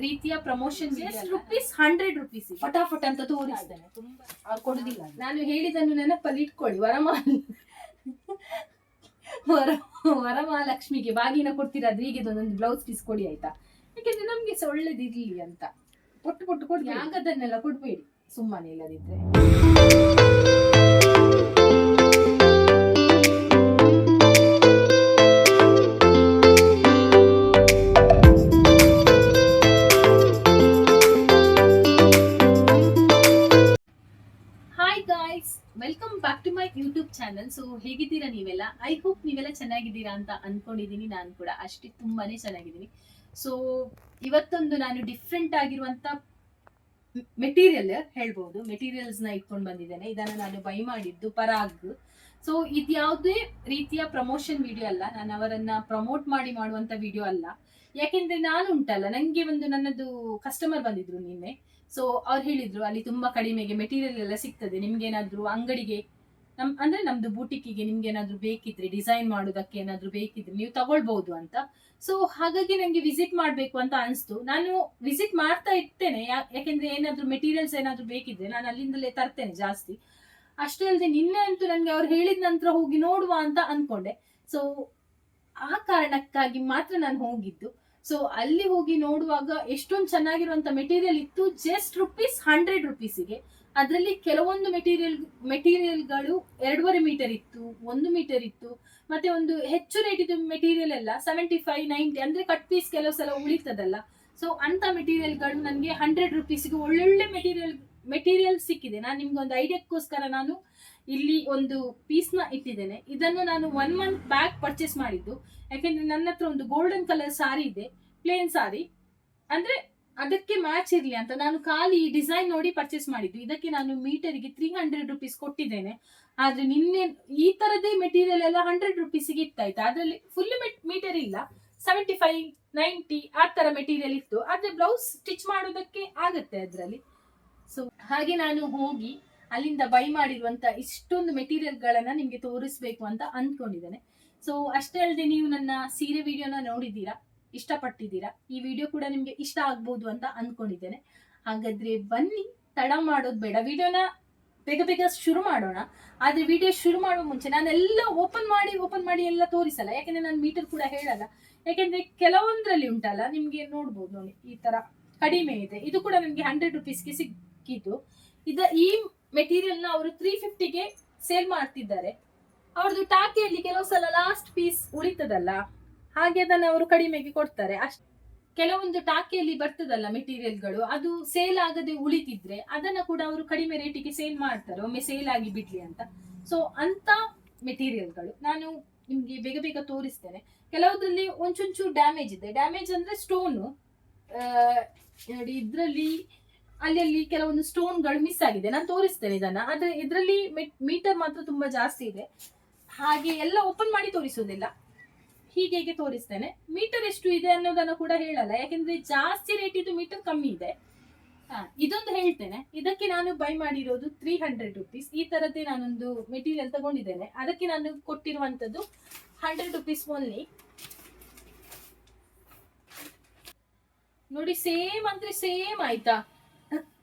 ರೀತಿಯ promotion rupees hundred rupees ಫಟಾಫಟ್ ಅಂತ ತೋರಿಸ್ತೇನೆ ತುಂಬಾ. ಅವ್ರು ಕೊಡುದಿಲ್ಲ. ನಾನು ಹೇಳಿದನ್ನು ನೆನಪಲ್ಲಿ ಇಟ್ಕೊಳ್ಳಿ. ವರಮಹಾಲ ವರ ವರಮಹಾಲಕ್ಷ್ಮಿಗೆ ಬಾಗಿನ ಅದು ಹೀಗೆ ಒಂದೊಂದು ಬ್ಲೌಸ್ ಪೀಸ್ ಕೊಡಿ ಆಯ್ತಾ? ಯಾಕೆಂದ್ರೆ ನಮ್ಗೆ ಸಹ ಒಳ್ಳೇದಿರ್ಲಿ ಅಂತ. ಪೊಟ್ಟು ಪೊಟ್ಟು ಕೊಡಿ ಆಗದನ್ನೆಲ್ಲ ಕೊಡ್ಬೇಡಿ. ಸುಮ್ಮನೆ ಇಲ್ಲದಿದ್ರೆ. ಚಾನಲ್ ಸೊ ಹೇಗಿದ್ದೀರಾ ನೀವೆಲ್ಲ? ಐ ಹೋಪ್ ನೀವೆಲ್ಲ ಚೆನ್ನಾಗಿದ್ದೀರಾ ಅಂತ ಅನ್ಕೊಂಡಿದ್ದೀನಿ ನಾನು ಕೂಡ. ಅಷ್ಟೇ ತುಂಬಾನೇ ಚೆನ್ನಾಗಿದ್ದೀನಿ. ಸೊ ಇವತ್ತೊಂದು ನಾನು ಡಿಫ್ರೆಂಟ್ ಆಗಿರುವಂತ ಮೆಟೀರಿಯಲ್ ಹೇಳ್ಬೋದು. ಮೆಟೀರಿಯಲ್ಸ್ನ ಇಟ್ಕೊಂಡು ಬಂದಿದ್ದೇನೆ. ಇದನ್ನ ನಾನು ಬೈ ಮಾಡಿದ್ದು ಪರಾಗ್. ಸೊ ಇದು ಯಾವುದೇ ರೀತಿಯ ಪ್ರಮೋಷನ್ ವಿಡಿಯೋ ಅಲ್ಲ. ನಾನು ಅವರನ್ನ ಪ್ರಮೋಟ್ ಮಾಡಿ ಮಾಡುವಂತ ವಿಡಿಯೋ ಅಲ್ಲ. ಯಾಕೆಂದ್ರೆ ನಾನು ಉಂಟಲ್ಲ, ನಂಗೆ ಒಂದು ನನ್ನದು ಕಸ್ಟಮರ್ ಬಂದಿದ್ರು ನಿನ್ನೆ. ಸೊ ಅವ್ರು ಹೇಳಿದ್ರು, ಅಲ್ಲಿ ತುಂಬಾ ಕಡಿಮೆಗೆ ಮೆಟೀರಿಯಲ್ ಎಲ್ಲ ಸಿಗ್ತದೆ. ನಿಮ್ಗೆ ಏನಾದ್ರು ಅಂಗಡಿಗೆ ನಮ್, ಅಂದ್ರೆ ನಮ್ದು ಬೂಟಿಕ್ಕಿಗೆ ನಿಮ್ಗೆ ಏನಾದ್ರು ಬೇಕಿದ್ರೆ ಡಿಸೈನ್ ಮಾಡೋದಕ್ಕೆ ಏನಾದ್ರು ಬೇಕಿದ್ರೆ ನೀವು ತಗೊಳ್ಬಹುದು ಅಂತ. ಸೊ ಹಾಗಾಗಿ ನಂಗೆ ವಿಸಿಟ್ ಮಾಡ್ಬೇಕು ಅಂತ ಅನಿಸ್ತು. ನಾನು ವಿಸಿಟ್ ಮಾಡ್ತಾ ಇರ್ತೇನೆ. ಯಾಕೆಂದ್ರೆ ಏನಾದ್ರು ಮೆಟೀರಿಯಲ್ಸ್ ಏನಾದ್ರು ಬೇಕಿದ್ರೆ ನಾನು ಅಲ್ಲಿಂದಲೇ ತರ್ತೇನೆ ಜಾಸ್ತಿ. ಅಷ್ಟೇ ಅಲ್ಲದೆ ನಿನ್ನೆ ಅಂತೂ ನನಗೆ ಅವ್ರು ಹೇಳಿದ ನಂತರ ಹೋಗಿ ನೋಡುವ ಅಂತ ಅನ್ಕೊಂಡೆ. ಸೊ ಆ ಕಾರಣಕ್ಕಾಗಿ ಮಾತ್ರ ನಾನು ಹೋಗಿದ್ದು. ಸೊ ಅಲ್ಲಿ ಹೋಗಿ ನೋಡುವಾಗ ಎಷ್ಟೊಂದು ಚೆನ್ನಾಗಿರುವಂತ ಮೆಟೀರಿಯಲ್ ಇತ್ತು. ಜಸ್ಟ್ ರುಪೀಸ್ ಹಂಡ್ರೆಡ್ ರುಪೀಸಿಗೆ. ಅದರಲ್ಲಿ ಕೆಲವೊಂದು ಮೆಟೀರಿಯಲ್ ಮೆಟೀರಿಯಲ್ಗಳು ಎರಡೂವರೆ ಮೀಟರ್ ಇತ್ತು, ಒಂದು ಮೀಟರ್ ಇತ್ತು. ಮತ್ತೆ ಒಂದು ಹೆಚ್ಚು ರೇಟ್ ಇದು ಮೆಟೀರಿಯಲ್ ಎಲ್ಲ ಸೆವೆಂಟಿ ಫೈವ್ ನೈಂಟಿ ಅಂದ್ರೆ ಕಟ್ ಪೀಸ್ ಕೆಲವು ಸಲ ಉಳಿತದಲ್ಲ. ಸೊ ಅಂತ ಮೆಟೀರಿಯಲ್ಗಳು ನನಗೆ ಹಂಡ್ರೆಡ್ ರುಪೀಸಿಗೆ ಒಳ್ಳೊಳ್ಳೆ ಮೆಟೀರಿಯಲ್ ಮೆಟೀರಿಯಲ್ ಸಿಕ್ಕಿದೆ. ನಾನು ನಿಮ್ಗೆ ಒಂದು ಐಡಿಯಾಕ್ಕೋಸ್ಕರ ನಾನು ಇಲ್ಲಿ ಒಂದು ಪೀಸ್ನ ಇಟ್ಟಿದ್ದೇನೆ. ಇದನ್ನು ನಾನು ಒನ್ ಮಂತ್ ಬ್ಯಾಕ್ ಪರ್ಚೇಸ್ ಮಾಡಿದ್ದು. ಯಾಕೆಂದ್ರೆ ನನ್ನ ಹತ್ರ ಒಂದು ಗೋಲ್ಡನ್ ಕಲರ್ ಸಾರಿ ಇದೆ ಪ್ಲೇನ್ ಸಾರಿ ಅಂದ್ರೆ ಅದಕ್ಕೆ ಮ್ಯಾಚ್ ಇರ್ಲಿ ಅಂತ ನಾನು ಖಾಲಿ ಡಿಸೈನ್ ನೋಡಿ ಪರ್ಚೇಸ್ ಮಾಡಿದ್ದು. ಇದಕ್ಕೆ ನಾನು ಮೀಟರ್ಗೆ ತ್ರೀ ಹಂಡ್ರೆಡ್ ರುಪೀಸ್ ಕೊಟ್ಟಿದ್ದೇನೆ. ಆದ್ರೆ ನಿನ್ನೆ ಈ ತರದೇ ಮೆಟೀರಿಯಲ್ ಎಲ್ಲ ಹಂಡ್ರೆಡ್ ರುಪೀಸ್ಗೆ ಇತ್ತಾಯ್ತು. ಅದರಲ್ಲಿ ಫುಲ್ ಮೀಟರ್ ಇಲ್ಲ. ಸೆವೆಂಟಿ ಫೈವ್ ನೈಂಟಿ ಆ ತರ ಮೆಟೀರಿಯಲ್ ಇತ್ತು. ಆದ್ರೆ ಬ್ಲೌಸ್ ಸ್ಟಿಚ್ ಮಾಡೋದಕ್ಕೆ ಆಗುತ್ತೆ ಅದರಲ್ಲಿ. ಸೊ ಹಾಗೆ ನಾನು ಹೋಗಿ ಅಲ್ಲಿಂದ ಬೈ ಮಾಡಿರುವಂತ ಇಷ್ಟೊಂದು ಮೆಟೀರಿಯಲ್ ಗಳನ್ನ ನಿಮ್ಗೆ ತೋರಿಸ್ಬೇಕು ಅಂತ ಅಂದ್ಕೊಂಡಿದ್ದೇನೆ. ಸೊ ಅಷ್ಟೇ ಅಲ್ಲದೆ ನೀವು ನನ್ನ ಸೀರೆ ವಿಡಿಯೋನ ನೋಡಿದ್ದೀರಾ? ಇಷ್ಟಪಟ್ಟಿದ್ದೀರಾ? ಈ ವಿಡಿಯೋ ಕೂಡ ನಿಮ್ಗೆ ಇಷ್ಟ ಆಗ್ಬಹುದು ಅಂತ ಅಂದ್ಕೊಂಡಿದ್ದೇನೆ. ಹಾಗಾದ್ರೆ ಬನ್ನಿ, ತಡ ಮಾಡೋದು ಬೇಡ. ವಿಡಿಯೋನ ಬೇಗ ಬೇಗ ಶುರು ಮಾಡೋಣ. ಆದ್ರೆ ವಿಡಿಯೋ ಶುರು ಮಾಡುವ ಮುಂಚೆ ನಾನೆಲ್ಲ ಓಪನ್ ಮಾಡಿ ಓಪನ್ ಮಾಡಿ ಎಲ್ಲ ತೋರಿಸಲ್ಲ. ಯಾಕಂದ್ರೆ ನಾನು ಮೀಟರ್ ಕೂಡ ಹೇಳಲ್ಲ. ಯಾಕೆಂದ್ರೆ ಕೆಲವೊಂದ್ರಲ್ಲಿ ಉಂಟಲ್ಲ, ನಿಮ್ಗೆ ನೋಡ್ಬೋದು ನೋಡಿ, ಈ ತರ ಕಡಿಮೆ ಇದೆ. ಇದು ಕೂಡ ನನ್ಗೆ ಹಂಡ್ರೆಡ್ ರುಪೀಸ್ಗೆ ಸಿಕ್ಕಿದ್ದು. ಇದ ಈ ಮೆಟೀರಿಯಲ್ನ ಅವರು ತ್ರೀ ಫಿಫ್ಟಿಗೆ ಸೇಲ್ ಮಾಡ್ತಿದ್ದಾರೆ. ಅವ್ರದ್ದು ಟಾಕಿಯಲ್ಲಿ ಕೆಲವು ಸಲ ಲಾಸ್ಟ್ ಪೀಸ್ ಉಳಿತದಲ್ಲ, ಹಾಗೆ ಅದನ್ನ ಅವರು ಕಡಿಮೆಗೆ ಕೊಡ್ತಾರೆ. ಅಷ್ಟ ಕೆಲವೊಂದು ಟಾಕಿಯಲ್ಲಿ ಬರ್ತದಲ್ಲ ಮೆಟೀರಿಯಲ್ಗಳು ಅದು ಸೇಲ್ ಆಗದೆ ಉಳಿತಿದ್ರೆ ಅದನ್ನ ಕೂಡ ಅವರು ಕಡಿಮೆ ರೇಟಿಗೆ ಸೇಲ್ ಮಾಡ್ತಾರೆ. ಒಮ್ಮೆ ಸೇಲ್ ಆಗಿ ಬಿಡ್ಲಿ ಅಂತ. ಸೊ ಅಂತ ಮೆಟೀರಿಯಲ್ಗಳು ನಾನು ನಿಮ್ಗೆ ಬೇಗ ಬೇಗ ತೋರಿಸ್ತೇನೆ. ಕೆಲವುದ್ರಲ್ಲಿ ಒಂಚೂಂಚೂರು ಡ್ಯಾಮೇಜ್ ಇದೆ. ಡ್ಯಾಮೇಜ್ ಅಂದ್ರೆ ಸ್ಟೋನು ನೋಡಿ, ಇದ್ರಲ್ಲಿ ಅಲ್ಲಿ ಕೆಲವೊಂದು ಸ್ಟೋನ್ಗಳು ಮಿಸ್ ಆಗಿದೆ. ನಾನು ತೋರಿಸ್ತೇನೆ ಇದನ್ನ. ಆದ್ರೆ ಇದರಲ್ಲಿ ಮೀಟರ್ ಮಾತ್ರ ತುಂಬಾ ಜಾಸ್ತಿ ಇದೆ. ಹಾಗೆ ಎಲ್ಲ ಓಪನ್ ಮಾಡಿ ತೋರಿಸೋದಿಲ್ಲ ಹೀಗೆ ಹೀಗೆ ತೋರಿಸ್ತೇನೆ. ಮೀಟರ್ ಎಷ್ಟು ಇದೆ ಅನ್ನೋದನ್ನ ಕೂಡ ಹೇಳಲ್ಲ. ಯಾಕೆಂದ್ರೆ ಜಾಸ್ತಿ ರೇಟ್ ಇದು ಮೀಟರ್ ಕಮ್ಮಿ ಇದೆ. ಇದೊಂದು ಹೇಳ್ತೇನೆ. ಇದಕ್ಕೆ ನಾನು ಬೈ ಮಾಡಿರೋದು ತ್ರೀ ಹಂಡ್ರೆಡ್ ರುಪೀಸ್ ಈ ತರದ್ದೇ ನಾನೊಂದು ಮೆಟೀರಿಯಲ್ ತಗೊಂಡಿದ್ದೇನೆ. ಅದಕ್ಕೆ ನಾನು ಕೊಟ್ಟಿರುವಂತದ್ದು ಹಂಡ್ರೆಡ್ ರುಪೀಸ್ ಓನ್ಲಿ ನೋಡಿ ಸೇಮ್ ಅಂದ್ರೆ ಸೇಮ್ ಆಯ್ತಾ?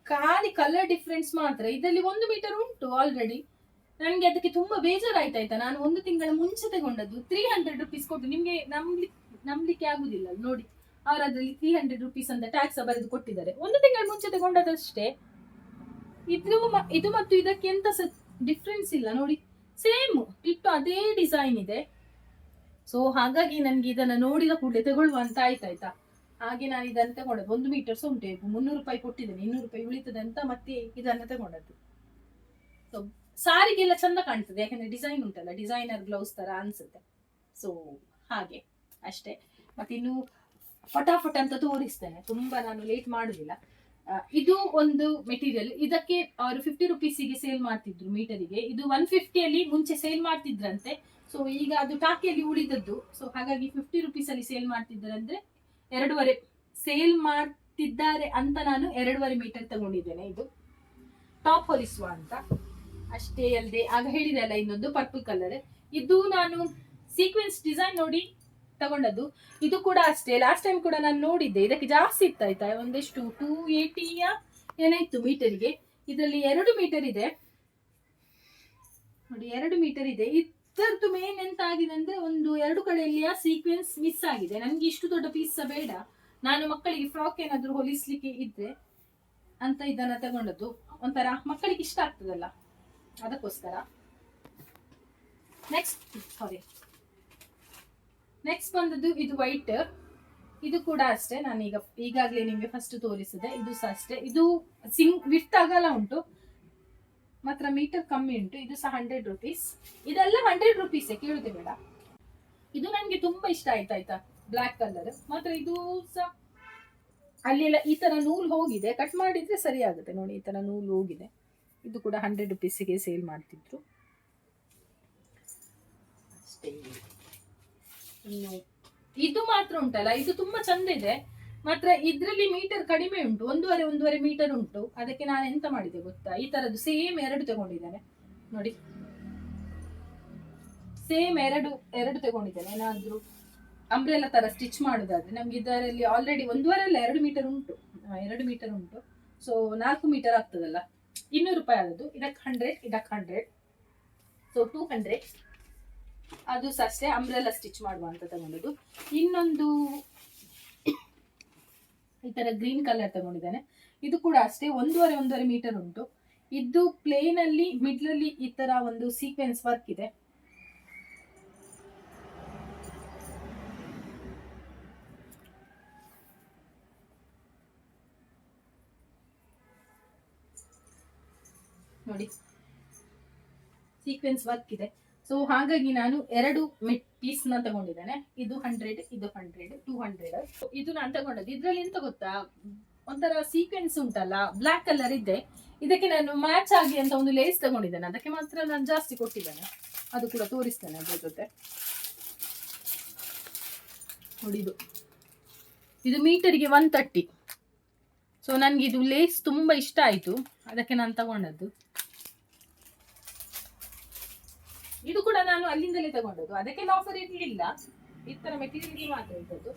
ಖಾಲಿ ಕಲರ್ ಡಿಫ್ರೆನ್ಸ್ ಮಾತ್ರ. ಇದರಲ್ಲಿ ಒಂದು ಮೀಟರ್ ಉಂಟು ಆಲ್ರೆಡಿ ನನಗೆ ಅದಕ್ಕೆ ತುಂಬಾ ಬೇಜಾರಾಯ್ತಾಯ್ತಾ ನಾನು ಒಂದು ತಿಂಗಳ ಮುಂಚೆ ತಗೊಂಡದ್ದು ತ್ರೀ ಹಂಡ್ರೆಡ್ ರುಪೀಸ್ ಕೊಟ್ಟು ನಿಮಗೆ ನಂಬ್ಲಿ, ನಂಬಲಿಕ್ಕೆ ಆಗುದಿಲ್ಲ ನೋಡಿ. ಅವ್ರು ಅದರಲ್ಲಿ ತ್ರೀ ಹಂಡ್ರೆಡ್ ರುಪೀಸ್ ಅಂತ ಟ್ಯಾಕ್ಸ್ ಬರೆದು ಕೊಟ್ಟಿದ್ದಾರೆ. ಒಂದು ತಿಂಗಳ ಮುಂಚೆ ತಗೊಂಡದಷ್ಟೇ. ಇದು ಇದು ಮತ್ತು ಇದಕ್ಕೆ ಎಂತ ಸ ಡಿಫ್ರೆನ್ಸ್ ಇಲ್ಲ ನೋಡಿ. ಸೇಮ್ ಇಟ್ಟು ಅದೇ ಡಿಸೈನ್ ಇದೆ. ಸೊ ಹಾಗಾಗಿ ನನ್ಗೆ ಇದನ್ನ ನೋಡಿದ ಕೂಡಲೇ ತಗೊಳ್ಳುವ ಅಂತ ಆಯ್ತಾಯ್ತಾ? ಹಾಗೆ ನಾನು ಇದನ್ನು ತಗೊಂಡದ್ದು. ಒಂದು ಮೀಟರ್ ಸುಂಟೆ ಮುನ್ನೂರು ರೂಪಾಯಿ ಕೊಟ್ಟಿದ್ದೇನೆ. ಇನ್ನೂರು ರೂಪಾಯಿ ಉಳಿತದೆ ಅಂತ ಮತ್ತೆ ಇದನ್ನ ತಗೊಂಡದ್ದು. ಸೊ ಸಾರಿಗೆಲ್ಲ ಚಂದ ಕಾಣ್ತದೆ. ಯಾಕಂದ್ರೆ ಡಿಸೈನ್ ಉಂಟಲ್ಲ. ಡಿಸೈನರ್ ಬ್ಲೌಸ್ ತರ ಅನ್ಸುತ್ತೆ. ಸೊ ಹಾಗೆ. ಅಷ್ಟೇ. ಮತ್ತೆ ಇನ್ನು ಫಟಾಫಟ್ ಅಂತ ತೋರಿಸ್ತೇನೆ. ತುಂಬಾ ನಾನು ಲೇಟ್ ಮಾಡುದಿಲ್ಲ. ಇದು ಒಂದು ಮೆಟೀರಿಯಲ್ ಇದಕ್ಕೆ ಅವರು ಫಿಫ್ಟಿ ರುಪೀಸಿಗೆ ಸೇಲ್ ಮಾಡ್ತಿದ್ರು ಮೀಟರಿಗೆ ಇದು ಒನ್ ಫಿಫ್ಟಿಯಲ್ಲಿ ಮುಂಚೆ ಸೇಲ್ ಮಾಡ್ತಿದ್ರಂತೆ. ಸೊ ಈಗ ಅದು ಟಾಕಿಯಲ್ಲಿ ಉಳಿದದ್ದು. ಸೊ ಹಾಗಾಗಿ ಫಿಫ್ಟಿ ರುಪೀಸಲ್ಲಿ ಸೇಲ್ ಮಾಡ್ತಿದ್ದಾರಂದ್ರೆ ಎರಡೂವರೆ ಸೇಲ್ ಮಾಡ್ತಿದ್ದಾರೆ ಅಂತ ನಾನು ಎರಡೂವರೆ ಮೀಟರ್ ತಗೊಂಡಿದ್ದೇನೆ ಇದು. ಟಾಪ್ ಹೊಲಿಸುವ ಅಂತ. ಅಷ್ಟೇ ಅಲ್ಲದೆ ಆಗ ಹೇಳಿದೆ ಅಲ್ಲ ಇನ್ನೊಂದು ಪರ್ಪಲ್ ಕಲರ್ ಇದು ನಾನು ಸೀಕ್ವೆನ್ಸ್ ಡಿಸೈನ್ ನೋಡಿ ತಗೊಂಡದ್ದು. ಇದು ಕೂಡ ಅಷ್ಟೇ. ಲಾಸ್ಟ್ ಟೈಮ್ ಕೂಡ ನಾನು ನೋಡಿದ್ದೆ. ಇದಕ್ಕೆ ಜಾಸ್ತಿ ಇತ್ತು ಆಯ್ತಾ ಒಂದಿಷ್ಟು ಟೂ ಏಯ್ಟಿಯ ಏನಾಯ್ತು ಮೀಟರ್ಗೆ ಇದರಲ್ಲಿ ಎರಡು ಮೀಟರ್ ಇದೆ. ನೋಡಿ, ಎರಡು ಮೀಟರ್ ಇದೆ. ಇದರದ್ದು ಮೇನ್ ಎಂತ ಆಗಿದೆ ಅಂದ್ರೆ ಒಂದು ಎರಡು ಕಡೆಯಲ್ಲಿಯ ಸೀಕ್ವೆನ್ಸ್ ಮಿಸ್ ಆಗಿದೆ. ನನ್ಗೆ ಇಷ್ಟು ದೊಡ್ಡ ಪೀಸ್ ಬೇಡ. ನಾನು ಮಕ್ಕಳಿಗೆ ಫ್ರಾಕ್ ಏನಾದ್ರು ಹೊಲಿಸ್ಲಿಕ್ಕೆ ಇದ್ರೆ ಅಂತ ಇದನ್ನ ತಗೊಂಡದ್ದು. ಒಂಥರ ಮಕ್ಕಳಿಗೆ ಇಷ್ಟ ಆಗ್ತದಲ್ಲ. ಅದಕ್ಕೋಸ್ಕರ. ನೆಕ್ಸ್ಟ್ ಸಾರಿ ನೆಕ್ಸ್ಟ್ ಬಂದದ್ದು ಇದು ವೈಟ್ ಇದು ಕೂಡ ಅಷ್ಟೇ. ನಾನು ಈಗ ಈಗಾಗಲೇ ನಿಮಗೆ ಫಸ್ಟ್ ತೋರಿಸಿದೆ. ಇದು ಸಹ ಅಷ್ಟೇ. ಇದು ಸಿಂಗ್ ವಿಟ್ ಆಗಲ್ಲ ಉಂಟು. ಮಾತ್ರ ಮೀಟರ್ ಕಮ್ಮಿ ಉಂಟು, ಇದು ಸಹ ಹಂಡ್ರೆಡ್ ರುಪೀಸ್ ಇದೆಲ್ಲ ಹಂಡ್ರೆಡ್ ರುಪೀಸ್ ಕೇಳುದೇ ಬೇಡ. ಇದು ನನಗೆ ತುಂಬಾ ಇಷ್ಟ ಆಯ್ತು, ಆಯ್ತಾ? ಬ್ಲ್ಯಾಕ್ ಕಲರ್ ಮಾತ್ರ ಇದು ಸಹ ಅಲ್ಲೆಲ್ಲ ಈ ತರ ನೂಲು ಹೋಗಿದೆ. ಕಟ್ ಮಾಡಿದ್ರೆ ಸರಿ ಆಗುತ್ತೆ ನೋಡಿ, ಈ ತರ ನೂಲು ಹೋಗಿದೆ. ಇದು ಕೂಡ ಹಂಡ್ರೆಡ್ ರುಪೀಸಿಗೆ ಸೇಲ್ ಮಾಡ್ತಿದ್ರು. ಅಷ್ಟೇ. ಇನ್ನು ಇದು ಮಾತ್ರ ಉಂಟಲ್ಲ, ಇದು ತುಂಬಾ ಚಂದ ಇದೆ. ಮಾತ್ರ ಇದರಲ್ಲಿ ಮೀಟರ್ ಕಡಿಮೆ ಉಂಟು, ಒಂದೂವರೆ ಒಂದೂವರೆ ಮೀಟರ್ ಉಂಟು. ಅದಕ್ಕೆ ನಾನು ಎಂತ ಮಾಡಿದೆ ಗೊತ್ತಾ? ಈ ತರದ್ದು ಸೇಮ್ ಎರಡು ತಗೊಂಡಿದ್ದೇನೆ. ನೋಡಿ. ಸೇಮ್ ಎರಡು ಎರಡು ತಗೊಂಡಿದ್ದೇನೆ. ಏನಾದ್ರೂ ಅಂಬ್ರೆಲ್ಲ ತರ ಸ್ಟಿಚ್ ಮಾಡುದಾದ್ರೆ ನಮ್ಗೆ ಇದರಲ್ಲಿ ಆಲ್ರೆಡಿ ಒಂದೂವರೆ ಅಲ್ಲ ಎರಡು ಮೀಟರ್ ಉಂಟು. ಎರಡು ಮೀಟರ್ ಉಂಟು. ಸೊ ನಾಲ್ಕು ಮೀಟರ್ ಆಗ್ತದಲ್ಲ. ಇನ್ನೂರು ರೂಪಾಯಿ ಆದದ್ದು. ಇದಕ್ಕೆ ಹಂಡ್ರೆಡ್ ಇದಕ್ಕೆ ಹಂಡ್ರೆಡ್ ಸೊ ಟೂ ಹಂಡ್ರೆಡ್ ಅದು ಸಹ ಅಷ್ಟೇ ಅಂಬ್ರೆಲ್ಲ ಸ್ಟಿಚ್ ಮಾಡುವ ಅಂತ ತಗೊಂಡದ್ದು. ಇನ್ನೊಂದು ಈ ತರ ಗ್ರೀನ್ ಕಲರ್ ತಗೊಂಡಿದ್ದಾನೆ. ಇದು ಕೂಡ ಅಷ್ಟೇ, ಒಂದೂವರೆ ಒಂದೂವರೆ ಮೀಟರ್ ಉಂಟು. ಇದು ಪ್ಲೇನ್ ಅಲ್ಲಿ ಮಿಡ್ಲ್ ಅಲ್ಲಿ ಈ ತರ ಒಂದು ಸೀಕ್ವೆನ್ಸ್ ವರ್ಕ್ ಇದೆ. ನೋಡಿ. ಸೀಕ್ವೆನ್ಸ್ ವರ್ಕ್ ಇದೆ. ಸೊ ಹಾಗಾಗಿ ನಾನು ಎರಡು ಪೀಸ್ನ ತಗೊಂಡಿದ್ದೇನೆ. ಇದು ಹಂಡ್ರೆಡ್ ಇದು ಹಂಡ್ರೆಡ್ ಟೂ ಹಂಡ್ರೆಡ್ ಇದು ನಾನು ತಗೊಂಡದ್ದು. ಇದ್ರಲ್ಲಿ ಎಂತ ಗೊತ್ತಾ? ಒಂಥರ ಸೀಕ್ವೆನ್ಸ್ ಉಂಟಲ್ಲ ಬ್ಲಾಕ್ ಕಲರ್ ಇದೆ ಇದಕ್ಕೆ ನಾನು ಮ್ಯಾಚ್ ಆಗಿ ಅಂತ ಒಂದು ಲೇಸ್ ತಗೊಂಡಿದ್ದೇನೆ. ಅದಕ್ಕೆ ಮಾತ್ರ ನಾನು ಜಾಸ್ತಿ ಕೊಟ್ಟಿದ್ದೇನೆ. ಅದು ಕೂಡ ತೋರಿಸ್ತೇನೆ ಅದ್ರ ಜೊತೆ. ನೋಡಿದು ಇದು. ಮೀಟರ್ಗೆ ಒನ್ ತರ್ಟಿ ಸೊ ನನಗೆ ಇದು ಲೇಸ್ ತುಂಬ ಇಷ್ಟ ಆಯಿತು. ಅದಕ್ಕೆ ನಾನು ತಗೊಂಡದ್ದು. ಇದು ಕೂಡ ನಾನು ಅಲ್ಲಿಂದಲೇ ತಗೊಂಡದ್ದು. ಅದಕ್ಕೆಲ್ಲ ಆಫರ್ ಇರಲಿಲ್ಲ. ಈ ತರ ಮೆಟೀರಿಯಲ್ ಮಾತ್ರ ಇದ್ದದ್ದು.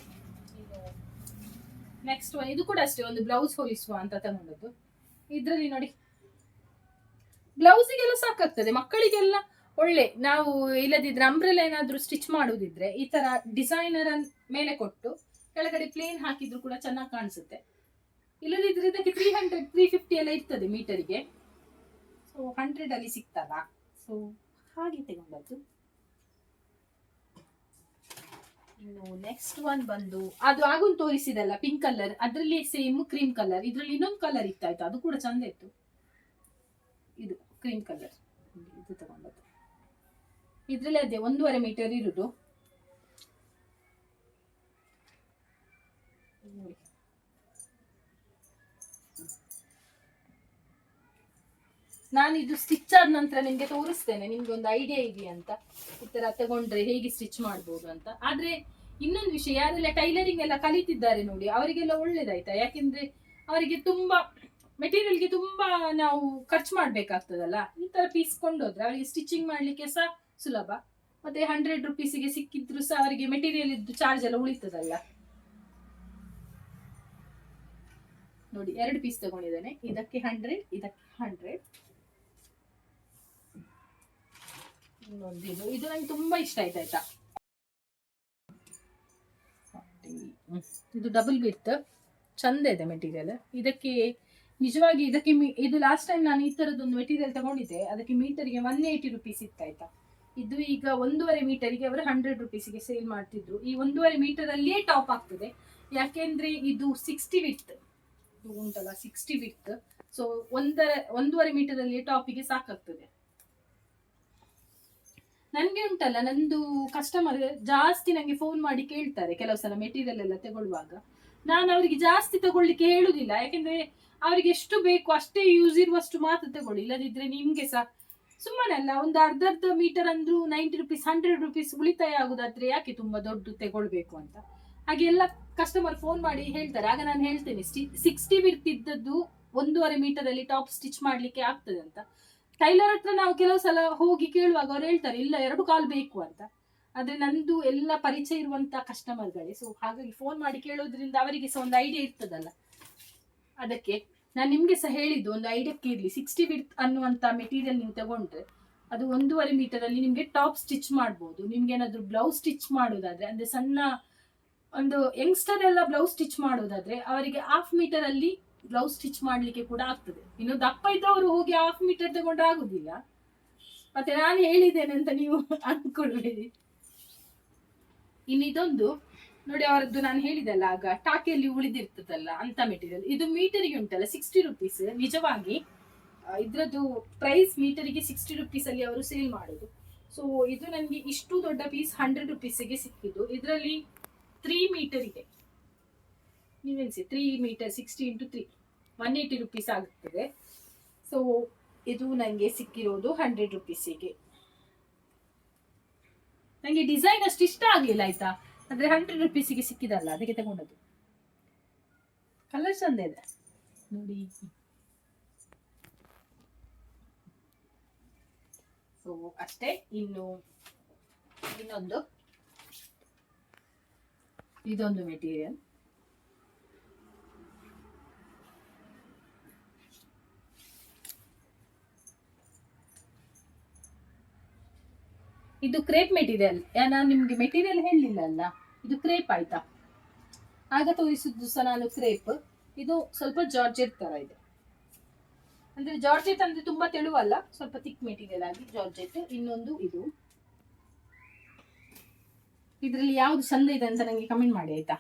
ನೆಕ್ಸ್ಟ್ ಒನ್ ಇದು ಕೂಡ ಅಷ್ಟೇ, ಒಂದು ಬ್ಲೌಸ್ ಹೊಲಿಸುವ ಅಂತ ತಗೊಂಡದ್ದು. ಇದರಲ್ಲಿ ನೋಡಿ ಬ್ಲೌಸಿಗೆಲ್ಲ ಸಾಕಾಗ್ತದೆ. ಮಕ್ಕಳಿಗೆಲ್ಲ ಒಳ್ಳೆ, ನಾವು ಇಲ್ಲದಿದ್ರೆ ಅಂಬ್ರೆಲ್ಲ ಏನಾದರೂ ಸ್ಟಿಚ್ ಮಾಡುದಿದ್ರೆ ಈ ತರ ಡಿಸೈನರ್ ಮೇಲೆ ಕೊಟ್ಟು ಕೆಳಗಡೆ ಪ್ಲೇನ್ ಹಾಕಿದ್ರು ಕೂಡ ಚೆನ್ನಾಗಿ ಕಾಣಿಸುತ್ತೆ. ಇಲ್ಲದಿದ್ರೆ ಇದಕ್ಕೆ ತ್ರೀ ಹಂಡ್ರೆಡ್ ತ್ರೀ ಫಿಫ್ಟಿ ಎಲ್ಲ ಇರ್ತದೆ ಮೀಟರಿಗೆ ಸೊ ಹಂಡ್ರೆಡ್ ಅಲ್ಲಿ ಸಿಗ್ತಲ್ಲ ಸೊ ಹಾಗೆ ತಗೊಂಡದ್ದು ಇನ್ನು ನೆಕ್ಸ್ಟ್ ಒನ್ ಬಂದು, ಅದು ಆಗೊಂದು ತೋರಿಸಿದಲ್ಲ ಪಿಂಕ್ ಕಲರ್ ಅದರಲ್ಲಿ ಸೇಮ್ ಕ್ರೀಮ್ ಕಲರ್ ಇದರಲ್ಲಿ ಇನ್ನೊಂದು ಕಲರ್ ಇತ್ತಾಯ್ತು. ಅದು ಕೂಡ ಚಂದ ಇತ್ತು. ಇದು ಕ್ರೀಮ್ ಕಲರ್ ಇದು ತಗೊಂಡದ್ದು. ಇದ್ರಲ್ಲಿ ಅದೇ, ಒಂದೂವರೆ ಮೀಟರ್ ಇರುದು ನೋಡಿ. ನಾನು ಇದು ಸ್ಟಿಚ್ ಆದ ನಂತರ ನಿಮಗೆ ತೋರಿಸ್ತೇನೆ, ನಿಮ್ಗೆ ಒಂದು ಐಡಿಯಾ ಇದೆಯಾ ಅಂತ. ಈ ತರ ತಗೊಂಡ್ರೆ ಹೇಗೆ ಸ್ಟಿಚ್ ಮಾಡ್ಬೋದು ಅಂತ. ಆದ್ರೆ ಇನ್ನೊಂದು ವಿಷಯ, ಯಾರೆಲ್ಲ ಟೈಲರಿಂಗ್ ಎಲ್ಲ ಕಲಿತಿದ್ದಾರೆ ನೋಡಿ, ಅವರಿಗೆಲ್ಲ ಒಳ್ಳೇದಾಯ್ತಾ? ಯಾಕೆಂದ್ರೆ ಅವರಿಗೆ ತುಂಬಾ ಮೆಟೀರಿಯಲ್ಗೆ ತುಂಬಾ ನಾವು ಖರ್ಚು ಮಾಡ್ಬೇಕಾಗ್ತದಲ್ಲ? ಈ ತರ ಪೀಸ್ ಕೊಂಡೋದ್ರೆ ಅವರಿಗೆ ಸ್ಟಿಚಿಂಗ್ ಮಾಡ್ಲಿಕ್ಕೆ ಸಹ ಸುಲಭ. ಮತ್ತೆ ಹಂಡ್ರೆಡ್ ರುಪೀಸಿಗೆ ಸಿಕ್ಕಿದ್ರು ಸಹ ಅವರಿಗೆ ಮೆಟೀರಿಯಲ್ ಇದ್ದು ಚಾರ್ಜ್ ಎಲ್ಲ ಉಳಿತದಲ್ಲ? ನೋಡಿ, ಎರಡು ಪೀಸ್ ತಗೊಂಡಿದ್ದೇನೆ. ಇದಕ್ಕೆ ಹಂಡ್ರೆಡ್ ಇದಕ್ಕೆ ಹಂಡ್ರೆಡ್ ಇನ್ನೊಂದು ಇದು ನಂಗೆ ತುಂಬ ಇಷ್ಟ ಆಯ್ತು, ಆಯ್ತಾ. ಇದು ಡಬಲ್ ಬಿತ್ ಚಂದ ಇದೆ ಮೆಟೀರಿಯಲ್ ಇದಕ್ಕೆ ನಿಜವಾಗಿ ಇದಕ್ಕೆ ಇದು ಲಾಸ್ಟ್ ಟೈಮ್ ನಾನು ಈ ತರದೊಂದು ಮೆಟೀರಿಯಲ್ ತಗೊಂಡಿದ್ದೆ. ಅದಕ್ಕೆ ಮೀಟರ್ಗೆ ಒನ್ ಏಯ್ಟಿ ರುಪೀಸ್ ಇತ್ತಾಯ್ತಾ ಇದು ಈಗ ಒಂದೂವರೆ ಮೀಟರ್ಗೆ ಅವರು ಹಂಡ್ರೆಡ್ ರುಪೀಸ್ಗೆ ಸೇಲ್ ಮಾಡ್ತಿದ್ರು. ಈ ಒಂದೂವರೆ ಮೀಟರ್ ಅಲ್ಲಿಯೇ ಟಾಪ್ ಆಗ್ತದೆ. ಯಾಕೆಂದ್ರೆ ಇದು ಸಿಕ್ಸ್ಟಿ ವಿತ್ ಉಂಟಲ್ಲ ಸಿಕ್ಸ್ಟಿ ವಿತ್ ಸೊ ಒಂದರ, ಒಂದೂವರೆ ಮೀಟರ್ ಅಲ್ಲಿ ಟಾಪಿಗೆ ಸಾಕಾಗ್ತದೆ. ನನ್ಗೆ ಉಂಟಲ್ಲ, ನಂದು ಕಸ್ಟಮರ್ ಜಾಸ್ತಿ ನಂಗೆ ಫೋನ್ ಮಾಡಿ ಕೇಳ್ತಾರೆ ಕೆಲವು ಸಲ ಮೆಟೀರಿಯಲ್ ಎಲ್ಲ ತಗೊಳ್ಳುವಾಗ. ನಾನು ಅವರಿಗೆ ಜಾಸ್ತಿ ತಗೊಳ್ಳಿಕ್ಕೆ ಹೇಳುದಿಲ್ಲ, ಯಾಕೆಂದ್ರೆ ಅವರಿಗೆ ಎಷ್ಟು ಬೇಕು ಅಷ್ಟೇ ಯೂಸ್ ಇರುವಷ್ಟು ಮಾತ್ರ ತಗೊಳ್ಳಿ, ಇಲ್ಲದಿದ್ರೆ ನಿಮ್ಗೆ ಸಹ ಸುಮ್ಮನೆ ಅಲ್ಲ ಒಂದು ಅರ್ಧ ಅರ್ಧ ಮೀಟರ್ ಅಂದ್ರೂ ನೈಂಟಿ ರುಪೀಸ್ ಹಂಡ್ರೆಡ್ ರುಪೀಸ್ ಉಳಿತಾಯ ಆಗುದಾದ್ರೆ ಯಾಕೆ ತುಂಬಾ ದೊಡ್ಡ ತಗೊಳ್ಬೇಕು ಅಂತ. ಹಾಗೆ ಎಲ್ಲ ಕಸ್ಟಮರ್ ಫೋನ್ ಮಾಡಿ ಹೇಳ್ತಾರೆ, ಆಗ ನಾನು ಹೇಳ್ತೇನೆ ಸಿಕ್ಸ್ಟಿ ಬಿರ್ತಿದ್ದದ್ದು ಒಂದೂವರೆ ಮೀಟರ್ ಅಲ್ಲಿ ಟಾಪ್ ಸ್ಟಿಚ್ ಮಾಡ್ಲಿಕ್ಕೆ ಆಗ್ತದೆ ಅಂತ. ಟೈಲರ್ ಹತ್ರ ನಾವು ಕೆಲವು ಸಲ ಹೋಗಿ ಕೇಳುವಾಗ ಅವ್ರು ಹೇಳ್ತಾರೆ, ಇಲ್ಲ, ಎರಡು ಕಾಲ್ ಬೇಕು ಅಂತ. ಆದ್ರೆ ನಂದು ಎಲ್ಲ ಪರಿಚಯ ಇರುವಂತ ಕಸ್ಟಮರ್ಗಳೇ ಸೊ ಹಾಗಾಗಿ ಫೋನ್ ಮಾಡಿ ಕೇಳೋದ್ರಿಂದ ಅವರಿಗೆ ಸಹ ಒಂದು ಐಡಿಯಾ ಇರ್ತದಲ್ಲ. ಅದಕ್ಕೆ ನಾನು ನಿಮ್ಗೆ ಸಹ ಹೇಳಿದ್ದು, ಒಂದು ಐಡಿಯಾಕ್ಕೆ ಇರಲಿ. ಸಿಕ್ಸ್ಟಿ ವಿಡ್ತ್ ಅನ್ನುವಂತ ಮೆಟೀರಿಯಲ್ ನೀವು ತಗೊಂಡ್ರೆ, ಅದು ಒಂದೂವರೆ ಮೀಟರ್ ಅಲ್ಲಿ ನಿಮ್ಗೆ ಟಾಪ್ ಸ್ಟಿಚ್ ಮಾಡ್ಬೋದು. ನಿಮ್ಗೆ ಏನಾದ್ರು ಬ್ಲೌಸ್ ಸ್ಟಿಚ್ ಮಾಡೋದಾದ್ರೆ, ಅಂದ್ರೆ ಸಣ್ಣ ಒಂದು ಯಂಗ್ಸ್ಟರ್ ಎಲ್ಲ ಬ್ಲೌಸ್ ಸ್ಟಿಚ್ ಮಾಡೋದಾದ್ರೆ, ಅವರಿಗೆ ಹಾಫ್ ಮೀಟರ್ ಅಲ್ಲಿ ಬ್ಲೌಸ್ ಸ್ಟಿಚ್ ಮಾಡ್ಲಿಕ್ಕೆ ಕೂಡ ಆಗ್ತದೆ. ಇನ್ನು ದಪ್ಪ ಇದ್ದವರು ಹೋಗಿ ಹಾಫ್ ಮೀಟರ್ ತಗೊಂಡ್ರೆ ಆಗುದಿಲ್ಲ. ಮತ್ತೆ ನಾನು ಹೇಳಿದ್ದೇನೆ ಅಂತ ನೀವು ಅನ್ಕೊಳ್ಬೇಡಿ. ಇನ್ನು ಇದೊಂದು, ನೋಡಿ ಅವರದ್ದು ನಾನು ಹೇಳಿದಲ್ಲ, ಆಗ ಟಾಕಿಯಲ್ಲಿ ಉಳಿದಿರ್ತದಲ್ಲ ಅಂತ ಮೆಟೀರಿಯಲ್. ಇದು ಮೀಟರ್ಗೆ ಉಂಟಲ್ಲ ಸಿಕ್ಸ್ಟಿ ರುಪೀಸ್ ನಿಜವಾಗಿ ಇದ್ರದ್ದು ಪ್ರೈಸ್ ಮೀಟರಿಗೆ ಸಿಕ್ಸ್ಟಿ ರುಪೀಸ್ ಅಲ್ಲಿ ಅವರು ಸೇಲ್ ಮಾಡೋದು. ಸೊ ಇದು ನನಗೆ ಇಷ್ಟು ದೊಡ್ಡ ಪೀಸ್ ಹಂಡ್ರೆಡ್ ರುಪೀಸಿಗೆ ಸಿಕ್ಕಿದ್ದು. ಇದರಲ್ಲಿ ತ್ರೀ ಮೀಟರ್ ಇದೆ. ನೀವೆನ್ಸಿ three metre sixty into three one eighty rupees ಆಗುತ್ತದೆ. ಸೊ ಇದು ನನಗೆ ಸಿಕ್ಕಿರೋದು ಹಂಡ್ರೆಡ್ ರುಪೀಸಿಗೆ ನನಗೆ ಡಿಸೈನ್ ಅಷ್ಟು ಇಷ್ಟ ಆಗಲಿಲ್ಲ, ಆಯ್ತಾ? ಅಂದರೆ ಹಂಡ್ರೆಡ್ ರುಪೀಸಿಗೆ ಸಿಕ್ಕಿದಲ್ಲ, ಅದಕ್ಕೆ ತಗೊಂಡದ್ದು. ಕಲರ್ ಚಂದ ಇದೆ. ನೋಡಿ. ಸೊ ಅಷ್ಟೇ, ಇನ್ನು, ಇನ್ನೊಂದು. ಇದೊಂದು ಮೆಟೀರಿಯಲ್ ಇದು ಕ್ರೇಪ್ ಮೆಟೀರಿಯಲ್ ನಾನು ನಿಮಗೆ ಮೆಟೀರಿಯಲ್ ಹೇಳಲಿಲ್ಲ ಅಲ್ಲ? ಇದು ಕ್ರೇಪ್ ಆಯ್ತಾ? ಆಗ ತೋರಿಸಿದ್ದು ಸಹ ನಾನು ಕ್ರೇಪ್ ಇದು ಸ್ವಲ್ಪ ಜಾರ್ಜೆಟ್ ತರ ಇದೆ. ಅಂದ್ರೆ ಜಾರ್ಜೆಟ್ ಅಂದ್ರೆ ತುಂಬಾ ತೆಳುವಲ್ಲ, ಸ್ವಲ್ಪ ತಿಕ್ ಮೆಟೀರಿಯಲ್ ಆಗಿ ಜಾರ್ಜೆಟ್ ಇನ್ನೊಂದು ಇದು. ಇದರಲ್ಲಿ ಯಾವ್ದು ಚಂದ ಇದೆ ಅಂತ ನನಗೆ ಕಮೆಂಟ್ ಮಾಡಿ, ಆಯ್ತಾ?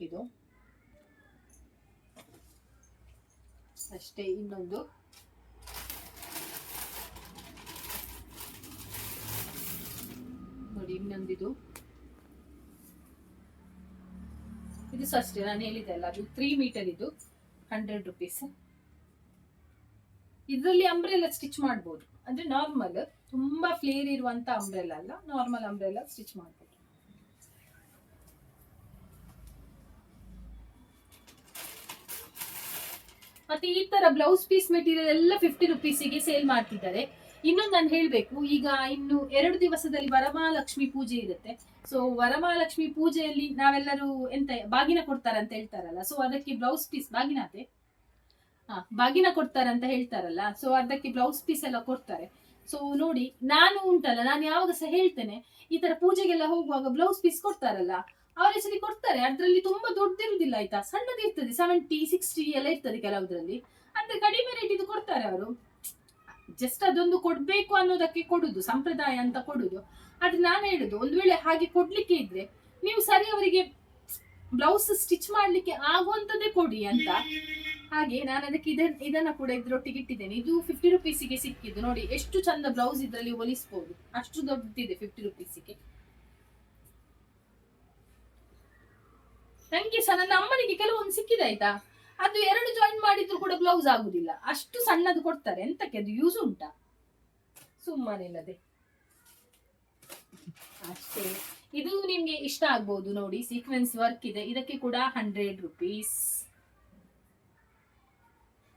ಇದು. ಅಷ್ಟೇ ಇನ್ನೊಂದು ನೋಡಿ ಇನ್ನೊಂದಿದು ಇದು ಸಹ ಅಷ್ಟೇ ನಾನು ಹೇಳಿದೆ? ಅಲ್ಲ ಅದು ತ್ರೀ ಮೀಟರ್ ಇದು. ಹಂಡ್ರೆಡ್ ರುಪೀಸ್ ಇದರಲ್ಲಿ ಅಂಬ್ರೆಲ್ಲ ಸ್ಟಿಚ್ ಮಾಡ್ಬೋದು. ಅಂದ್ರೆ ನಾರ್ಮಲ್ ತುಂಬಾ ಫ್ಲೇರ್ ಇರುವಂತ ಅಂಬ್ರೆಲ್ಲ ಅಲ್ಲ. ನಾರ್ಮಲ್ ಅಂಬ್ರೆಲ್ಲ ಸ್ಟಿಚ್ ಮಾಡ್ಬೋದು. ಮತ್ತೆ ಈ ತರ ಬ್ಲೌಸ್ ಪೀಸ್ ಮೆಟೀರಿಯಲ್ ಎಲ್ಲ ಫಿಫ್ಟಿ ರುಪೀಸಿಗೆ ಸೇಲ್ ಮಾಡ್ತಿದ್ದಾರೆ. ಇನ್ನೊಂದು ನಾನು ಹೇಳ್ಬೇಕು, ಈಗ ಇನ್ನು ಎರಡು ದಿವಸದಲ್ಲಿ ವರಮಹಾಲಕ್ಷ್ಮಿ ಪೂಜೆ ಇರುತ್ತೆ. ಸೊ ವರಮಹಾಲಕ್ಷ್ಮಿ ಪೂಜೆಯಲ್ಲಿ ನಾವೆಲ್ಲರೂ ಎಂತ ಬಾಗಿನ ಕೊಡ್ತಾರಂತ ಹೇಳ್ತಾರಲ್ಲ ಸೊ ಅದಕ್ಕೆ ಬ್ಲೌಸ್ ಪೀಸ್ ಬಾಗಿನತೆ? ಹಾ, ಬಾಗಿನ ಕೊಡ್ತಾರಂತ ಹೇಳ್ತಾರಲ್ಲ ಸೊ ಅದಕ್ಕೆ ಬ್ಲೌಸ್ ಪೀಸ್ ಎಲ್ಲ ಕೊಡ್ತಾರೆ. ಸೊ ನೋಡಿ, ನಾನು ಉಂಟಲ್ಲ, ನಾನು ಯಾವಾಗ ಸಹ ಹೇಳ್ತೇನೆ, ಈ ತರ ಪೂಜೆಗೆಲ್ಲ ಹೋಗುವಾಗ ಬ್ಲೌಸ್ ಪೀಸ್ ಕೊಡ್ತಾರಲ್ಲ ಅವ್ರ ಹೆಸರಿಗೆ ಕೊಡ್ತಾರೆ. ಅದ್ರಲ್ಲಿ ತುಂಬಾ ದೊಡ್ಡದಿರುವುದಿಲ್ಲ ಆಯ್ತಾ? ಸಣ್ಣದಿರ್ತದೆ ಸೆವೆಂಟಿ ಸಿಕ್ಸ್ಟಿ ಎಲ್ಲ ಇರ್ತದೆ ಕೆಲವುದ್ರಲ್ಲಿ. ಅಂದ್ರೆ ಕಡಿಮೆ ರೇಟ್ ಇದು ಕೊಡ್ತಾರೆ ಅವರು. ಜಸ್ಟ್ ಅದೊಂದು ಕೊಡ್ಬೇಕು ಅನ್ನೋದಕ್ಕೆ ಕೊಡುದು, ಸಂಪ್ರದಾಯ ಅಂತ ಕೊಡುದು. ಆದ್ರೆ ನಾನು ಹೇಳುದು, ಒಂದು ವೇಳೆ ಹಾಗೆ ಕೊಡ್ಲಿಕ್ಕೆ ಇದ್ರೆ ನೀವು ಸರಿ ಅವರಿಗೆ ಬ್ಲೌಸ್ ಸ್ಟಿಚ್ ಮಾಡ್ಲಿಕ್ಕೆ ಆಗುವಂತದ್ದೇ ಕೊಡಿ ಅಂತ. ಹಾಗೆ ನಾನು ಅದಕ್ಕೆ ಇದನ್ನ ಇದನ್ನ ಕೂಡ ಇದ್ರೊಟ್ಟಿಗೆ ಇಟ್ಟಿದ್ದೇನೆ. ಇದು ಫಿಫ್ಟಿ ರುಪೀಸಿಗೆ ಸಿಕ್ಕಿದ್ದು. ನೋಡಿ, ಎಷ್ಟು ಚಂದ ಬ್ಲೌಸ್ ಇದ್ರಲ್ಲಿ ಹೊಲಿಸ್ಬೋದು. ಅಷ್ಟು ದೊಡ್ಡದಿದೆ ಫಿಫ್ಟಿ ರುಪೀಸಿಗೆ ನಂಗೆ ಸಹ ನನ್ನ ಅಮ್ಮನಿಗೆ ಕೆಲವೊಂದು ಸಿಕ್ಕಿದೆ ಆಯ್ತಾ? ಅದು ಎರಡು ಜಾಯಿನ್ ಮಾಡಿದ್ರು ಕೂಡ ಬ್ಲೌಸ್ ಆಗುದಿಲ್ಲ. ಅಷ್ಟು ಸಣ್ಣದು ಕೊಡ್ತಾರೆ. ಎಂತಕ್ಕೆ? ಅದು ಯೂಸ್ ಉಂಟಾ? ಸುಮ್ಮನಿಲ್ಲದೆ ಅಷ್ಟೇ. ಇದು ನಿಮ್ಗೆ ಇಷ್ಟ ಆಗ್ಬಹುದು ನೋಡಿ. ಸೀಕ್ವೆನ್ಸ್ ವರ್ಕ್ ಇದೆ. ಇದಕ್ಕೆ ಕೂಡ ಹಂಡ್ರೆಡ್ ರುಪೀಸ್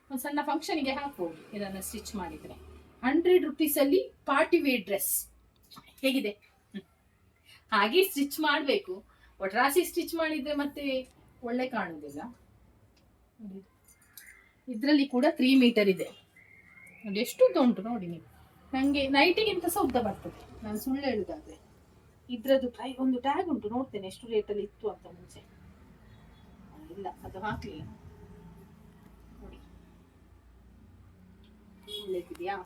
ಒಂದು ಸಣ್ಣ ಫಂಕ್ಷನ್ಗೆ ಹಾಕ್ಬೋದು. ಇದನ್ನ ಸ್ಟಿಚ್ ಮಾಡಿದ್ರೆ. ಹಂಡ್ರೆಡ್ ರುಪೀಸ್ ಅಲ್ಲಿ ಪಾರ್ಟಿ ವೇರ್ ಡ್ರೆಸ್ ಹೇಗಿದೆ. ಹಾಗೆ ಸ್ಟಿಚ್ ಮಾಡಬೇಕು. ಒಟ್ರಾಸಿ ಸ್ಟಿಚ್ ಮಾಡಿದ್ರೆ ಮತ್ತೆ ಒಳ್ಳೆ ಕಾಣುವುದಿಲ್ಲ. ಇದರಲ್ಲಿ ಕೂಡ ತ್ರೀ ಮೀಟರ್ ಇದೆ. ನೋಡಿ ಎಷ್ಟು ಉಂಟು ನೋಡಿ ನೀವು. ನನಗೆ ನೈಟಿಗಿಂತ ಸಹ ಉದ್ದ ಬರ್ತದೆ. ನಾನು ಸುಳ್ಳು ಹೇಳುದಾದ್ರೆ. ಇದ್ರದ್ದು ಟ್ರೈ ಒಂದು ಟ್ಯಾಗ್ ಉಂಟು, ನೋಡ್ತೇನೆ ಎಷ್ಟು ರೇಟಲ್ಲಿ ಇತ್ತು ಅಂತ ಮುಂಚೆ. ಇಲ್ಲ, ಅದು ಹಾಕ್ಲಿಲ್ಲ. ನೋಡಿ. ಒಳ್ಳೇದಿದೆಯಾ?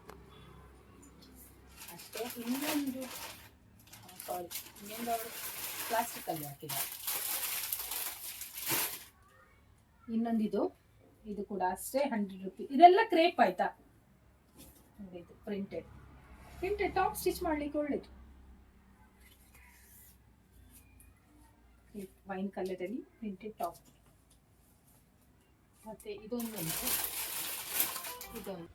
ಅಷ್ಟೇ, ಇನ್ನೊಂದು ಸಾರಿ ಇನ್ನೊಂದು ಅವರು ಪ್ಲಾಸ್ಟಿಕ್ ಅಲ್ಲಿ ಹಾಕಿದ್ದಾರೆ ಇನ್ನೊಂದಿದು, ಇದು ಕೂಡ ಅಷ್ಟೇ ಹಂಡ್ರೆಡ್ ರುಪಿ ಇದೆಲ್ಲ ಕ್ರೇಪ್ ಆಯ್ತಾ? ಇದು ಪ್ರಿಂಟೆಡ್ ಪ್ರಿಂಟೆಡ್ ಟಾಪ್ ಸ್ಟಿಚ್ ಮಾಡ್ಲಿಕ್ಕೆ ಒಳ್ಳೇದು. ವೈನ್ ಕಲರ್ ಅಲ್ಲಿ ಪ್ರಿಂಟೆಡ್ ಟಾಪ್ ಮತ್ತೆ ಇದೊಂದು ಇದೊಂದು.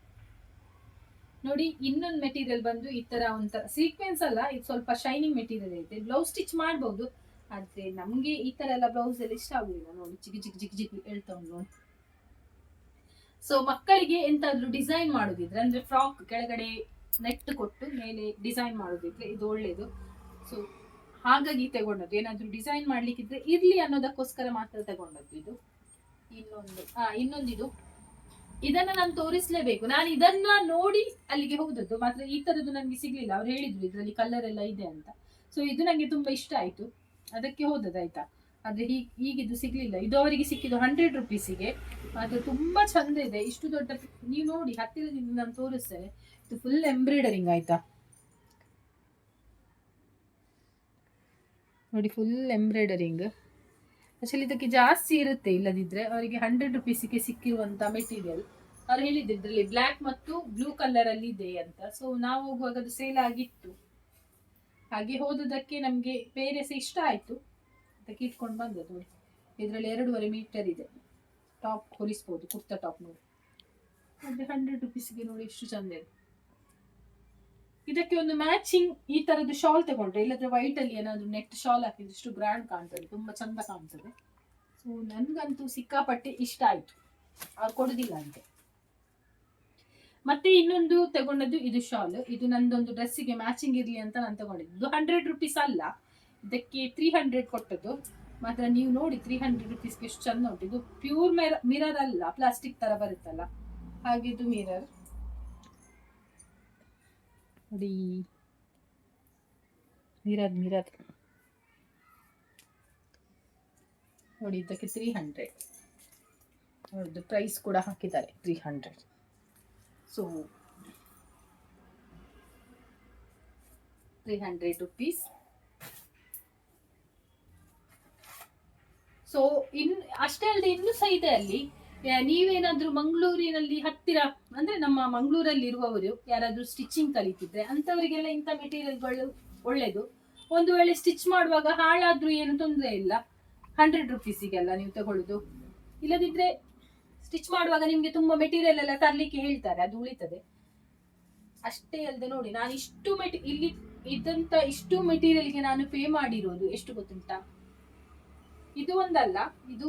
ನೋಡಿ, ಇನ್ನೊಂದು ಮೆಟೀರಿಯಲ್ ಬಂದು ಈ ತರ ಒಂಥರ ಸೀಕ್ವೆನ್ಸ್ ಅಲ್ಲ, ಇದು ಸ್ವಲ್ಪ ಶೈನಿಂಗ್ ಮೆಟೀರಿಯಲ್ ಐತೆ. ಬ್ಲೌಸ್ ಸ್ಟಿಚ್ ಮಾಡ್ಬೋದು, ಆದ್ರೆ ನಮ್ಗೆ ಈ ತರ ಎಲ್ಲ ಬ್ಲೌಸ್ ಎಲ್ಲ ಇಷ್ಟ ಆಗುದಿಲ್ಲ. ನೋಡಿ ಚಿಕ್ಕ ಚಿಕ್ಕ ಚಿಕ್ಕ ಚಿಕ್ಕ ಹೇಳ್ತಾ ಉಂಟು ಸೊ ಮಕ್ಕಳಿಗೆ ಎಂತಾದ್ರೂ ಡಿಸೈನ್ ಮಾಡೋದಿದ್ರೆ, ಅಂದ್ರೆ ಫ್ರಾಕ್ ಕೆಳಗಡೆ ನೆಟ್ ಕೊಟ್ಟು ಮೇಲೆ ಡಿಸೈನ್ ಮಾಡೋದಿದ್ರೆ ಇದು ಒಳ್ಳೇದು. ಸೊ ಹಾಗಾಗಿ ತಗೊಂಡದ್ದು. ಏನಾದ್ರೂ ಡಿಸೈನ್ ಮಾಡ್ಲಿಕ್ಕಿದ್ರೆ ಇರ್ಲಿ ಅನ್ನೋದಕ್ಕೋಸ್ಕರ ಮಾತ್ರ ತಗೊಂಡದ್ದು ಇದು. ಇನ್ನೊಂದು ಹಾ ಇನ್ನೊಂದಿದು. ಇದನ್ನ ನಾನು ತೋರಿಸ್ಲೇಬೇಕು. ನಾನು ಇದನ್ನ ನೋಡಿ ಅಲ್ಲಿಗೆ ಹೋದದ್ದು. ಮಾತ್ರ ಈ ತರದ್ದು ನನಗೆ ಸಿಗ್ಲಿಲ್ಲ. ಅವ್ರು ಹೇಳಿದ್ರು ಇದ್ರಲ್ಲಿ ಕಲರ್ ಎಲ್ಲ ಇದೆ ಅಂತ. ಸೊ ಇದು ನಂಗೆ ತುಂಬಾ ಇಷ್ಟ ಆಯ್ತು. ಅದಕ್ಕೆ ಹೋದದ್ದು ಆಯ್ತಾ? ಆದ್ರೆ ಹೀಗ್ ಹೀಗಿದ್ದು ಸಿಗ್ಲಿಲ್ಲ. ಇದು ಅವರಿಗೆ ಸಿಕ್ಕಿದ್ದು ಹಂಡ್ರೆಡ್ ರುಪೀಸಿಗೆ ಅದು ತುಂಬಾ ಚಂದ ಇದೆ. ಇಷ್ಟು ದೊಡ್ಡ, ನೀವು ನೋಡಿ, ಹತ್ತಿರದಿಂದ ನಾನು ತೋರಿಸ್ತೇನೆ ಇದು ಫುಲ್ ಎಂಬ್ರಾಯ್ಡರಿಂಗ್ ಆಯ್ತಾ? ನೋಡಿ ಫುಲ್ ಎಂಬ್ರಾಯ್ಡರಿಂಗ್ ಆಕ್ಚುಲಿ ಇದಕ್ಕೆ ಜಾಸ್ತಿ ಇರುತ್ತೆ ಇಲ್ಲದಿದ್ರೆ ಅವರಿಗೆ ಹಂಡ್ರೆಡ್ ರುಪೀಸಿಗೆ ಸಿಕ್ಕಿರುವಂತ ಮೆಟೀರಿಯಲ್ ಅವ್ರು ಹೇಳಿದ್ರು ಇದರಲ್ಲಿ ಬ್ಲ್ಯಾಕ್ ಮತ್ತು ಬ್ಲೂ ಕಲರ್ ಅಲ್ಲಿ ಇದೆ ಅಂತ. ಸೊ ನಾವು ಹೋಗುವಾಗ ಅದು ಸೇಲ್ ಆಗಿತ್ತು. ಹಾಗೆ ಹೋದದಕ್ಕೆ ನಮಗೆ ಬೇರೆ ಸಹ ಇಷ್ಟ ಆಯ್ತು. ಅದಕ್ಕೆ ಇಟ್ಕೊಂಡು ಬಂದದ್ದು ನೋಡಿ. ಇದರಲ್ಲಿ ಎರಡೂವರೆ ಮೀಟರ್ ಇದೆ. ಟಾಪ್ ಹೊಲಿಸ್ಬೋದು, ಕುರ್ತಾ ಟಾಪ್ ನೋಡಿ. ಅಂದರೆ ಹಂಡ್ರೆಡ್ ರುಪೀಸ್ಗೆ ನೋಡಿ ಎಷ್ಟು ಚಂದ ಇದೆ. ಇದಕ್ಕೆ ಒಂದು ಮ್ಯಾಚಿಂಗ್ ಈ ತರದ್ದು ಶಾಲ್ ತಗೊಂಡ್ರೆ, ಇಲ್ಲದ್ರೆ ವೈಟ್ ಅಲ್ಲಿ ಏನಾದ್ರು ನೆಟ್ ಶಾಲ್ ಹಾಕಿದ್ರೆ ಇಷ್ಟು ಗ್ರ್ಯಾಂಡ್ ಕಾಣ್ತದೆ, ತುಂಬಾ ಚಂದ ಕಾಣ್ತದೆ. ಸೊ ನನ್ಗಂತೂ ಸಿಕ್ಕಾಪಟ್ಟೆ ಇಷ್ಟ ಆಯ್ತು. ಅವ್ರು ಕೊಡುದಿಲ್ಲ ಅಂತೆ. ಮತ್ತೆ ಇನ್ನೊಂದು ತಗೊಂಡದ್ದು ಇದು ಶಾಲ್ ಇದು ನಂದೊಂದು ಡ್ರೆಸ್ಸಿಗೆ ಮ್ಯಾಚಿಂಗ್ ಇರ್ಲಿ ಅಂತ ನಾನು ತಗೊಂಡಿದ್ದು. ಇದು ಹಂಡ್ರೆಡ್ ರುಪೀಸ್ ಅಲ್ಲ. ಇದಕ್ಕೆ ತ್ರೀ ಹಂಡ್ರೆಡ್ ಕೊಟ್ಟದ್ದು. ಮಾತ್ರ ನೀವು ನೋಡಿ ತ್ರೀ ಹಂಡ್ರೆಡ್ ರುಪೀಸ್ಗೆ ಎಷ್ಟು ಚಂದ ಉಂಟು. ಇದು ಪ್ಯೂರ್ ಮಿರರ್ ಅಲ್ಲ ಪ್ಲಾಸ್ಟಿಕ್ ತರ ಬರುತ್ತಲ್ಲ. ಹಾಗೆ ಇದು ಮಿರರ್ ನೋಡಿ. ಮಿರರ್ ಮಿರರ್ ನೋಡಿ, ಇದಕ್ಕೆ ತ್ರೀ ಹಂಡ್ರೆಡ್ ಅವ್ರದ್ದು ಪ್ರೈಸ್ ಕೂಡ ಹಾಕಿದ್ದಾರೆ three hundred so three hundred rupees so in, ಅಷ್ಟೇ ಅಲ್ಲದೆ ಇನ್ನೂ ಸಹ ಇದೆ ಅಲ್ಲಿ. ನೀವೇನಾದ್ರೂ ಮಂಗಳೂರಿನಲ್ಲಿ ಹತ್ತಿರ, ಅಂದ್ರೆ ನಮ್ಮ ಮಂಗಳೂರಲ್ಲಿ ಇರುವವರು ಯಾರಾದ್ರೂ ಸ್ಟಿಚಿಂಗ್ ಕಲಿತಿದ್ರೆ ಅಂತವರಿಗೆಲ್ಲ ಇಂಥ ಮೆಟೀರಿಯಲ್ಗಳು ಒಳ್ಳೇದು. ಒಂದು ವೇಳೆ ಸ್ಟಿಚ್ ಮಾಡುವಾಗ ಹಾಳಾದ್ರೂ ಏನು ತೊಂದರೆ ಇಲ್ಲ. ಹಂಡ್ರೆಡ್ ರುಪೀಸಿಗೆಲ್ಲ ನೀವು ತಗೊಳ್ಳೋದು ಇಲ್ಲದಿದ್ರೆ ಸ್ಟಿಚ್ ಮಾಡುವಾಗ ನಿಮ್ಗೆ ತುಂಬಾ ಮೆಟೀರಿಯಲ್ ಎಲ್ಲ ತರ್ಲಿಕ್ಕೆ ಹೇಳ್ತಾರೆ, ಅದು ಉಳಿತದೆ. ಅಷ್ಟೇ ಅಲ್ಲದೆ ನೋಡಿ, ನಾನು ಇಷ್ಟು ಮೆಟಿ ಇಲ್ಲಿ ಇದ್ದಂತ ಇಷ್ಟು ಮೆಟೀರಿಯಲ್ಗೆ ನಾನು ಪೇ ಮಾಡಿರೋದು ಎಷ್ಟು ಗೊತ್ತುಂಟಾ? ಇದು ಒಂದಲ್ಲ, ಇದು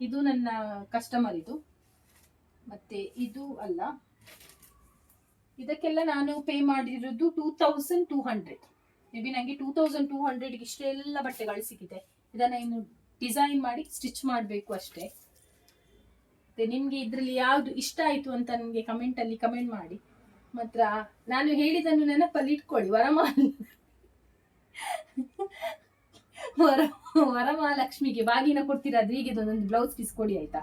ಇದು ನನ್ನ ಕಸ್ಟಮರ್ ಇದು. ಮತ್ತೆ ಇದು ಅಲ್ಲ. ಇದಕ್ಕೆಲ್ಲ ನಾನು ಪೇ ಮಾಡಿರೋದು two thousand two hundred maybe B ನನಗೆ ಟೂ ತೌಸಂಡ್ ಟೂ ಹಂಡ್ರೆಡ್ಗೆ ಇಷ್ಟೆಲ್ಲ ಬಟ್ಟೆಗಳು ಸಿಕ್ಕಿದೆ. ಇದನ್ನ ಇನ್ನು ಡಿಸೈನ್ ಮಾಡಿ ಸ್ಟಿಚ್ ಮಾಡಬೇಕು ಅಷ್ಟೇ. ಮತ್ತೆ ನಿಮ್ಗೆ ಇದ್ರಲ್ಲಿ ಯಾವ್ದು ಇಷ್ಟ ಆಯ್ತು ಅಂತ ನನಗೆ ಕಮೆಂಟಲ್ಲಿ ಕಮೆಂಟ್ ಮಾಡಿ. ಮಾತ್ರ ನಾನು ಹೇಳಿದನ್ನು ನೆನಪಲ್ಲಿ ಇಟ್ಕೊಳ್ಳಿ ವರಮಾಲ ವರ, ವರಮಹಾಲಕ್ಷ್ಮಿಗೆ ಬಾಗಿನ ಕೊಡ್ತೀರಾದ್ರೆ ಹೀಗೆ ಒಂದೊಂದು ಬ್ಲೌಸ್ ಪೀಸ್ ಕೊಡಿ ಆಯ್ತಾ?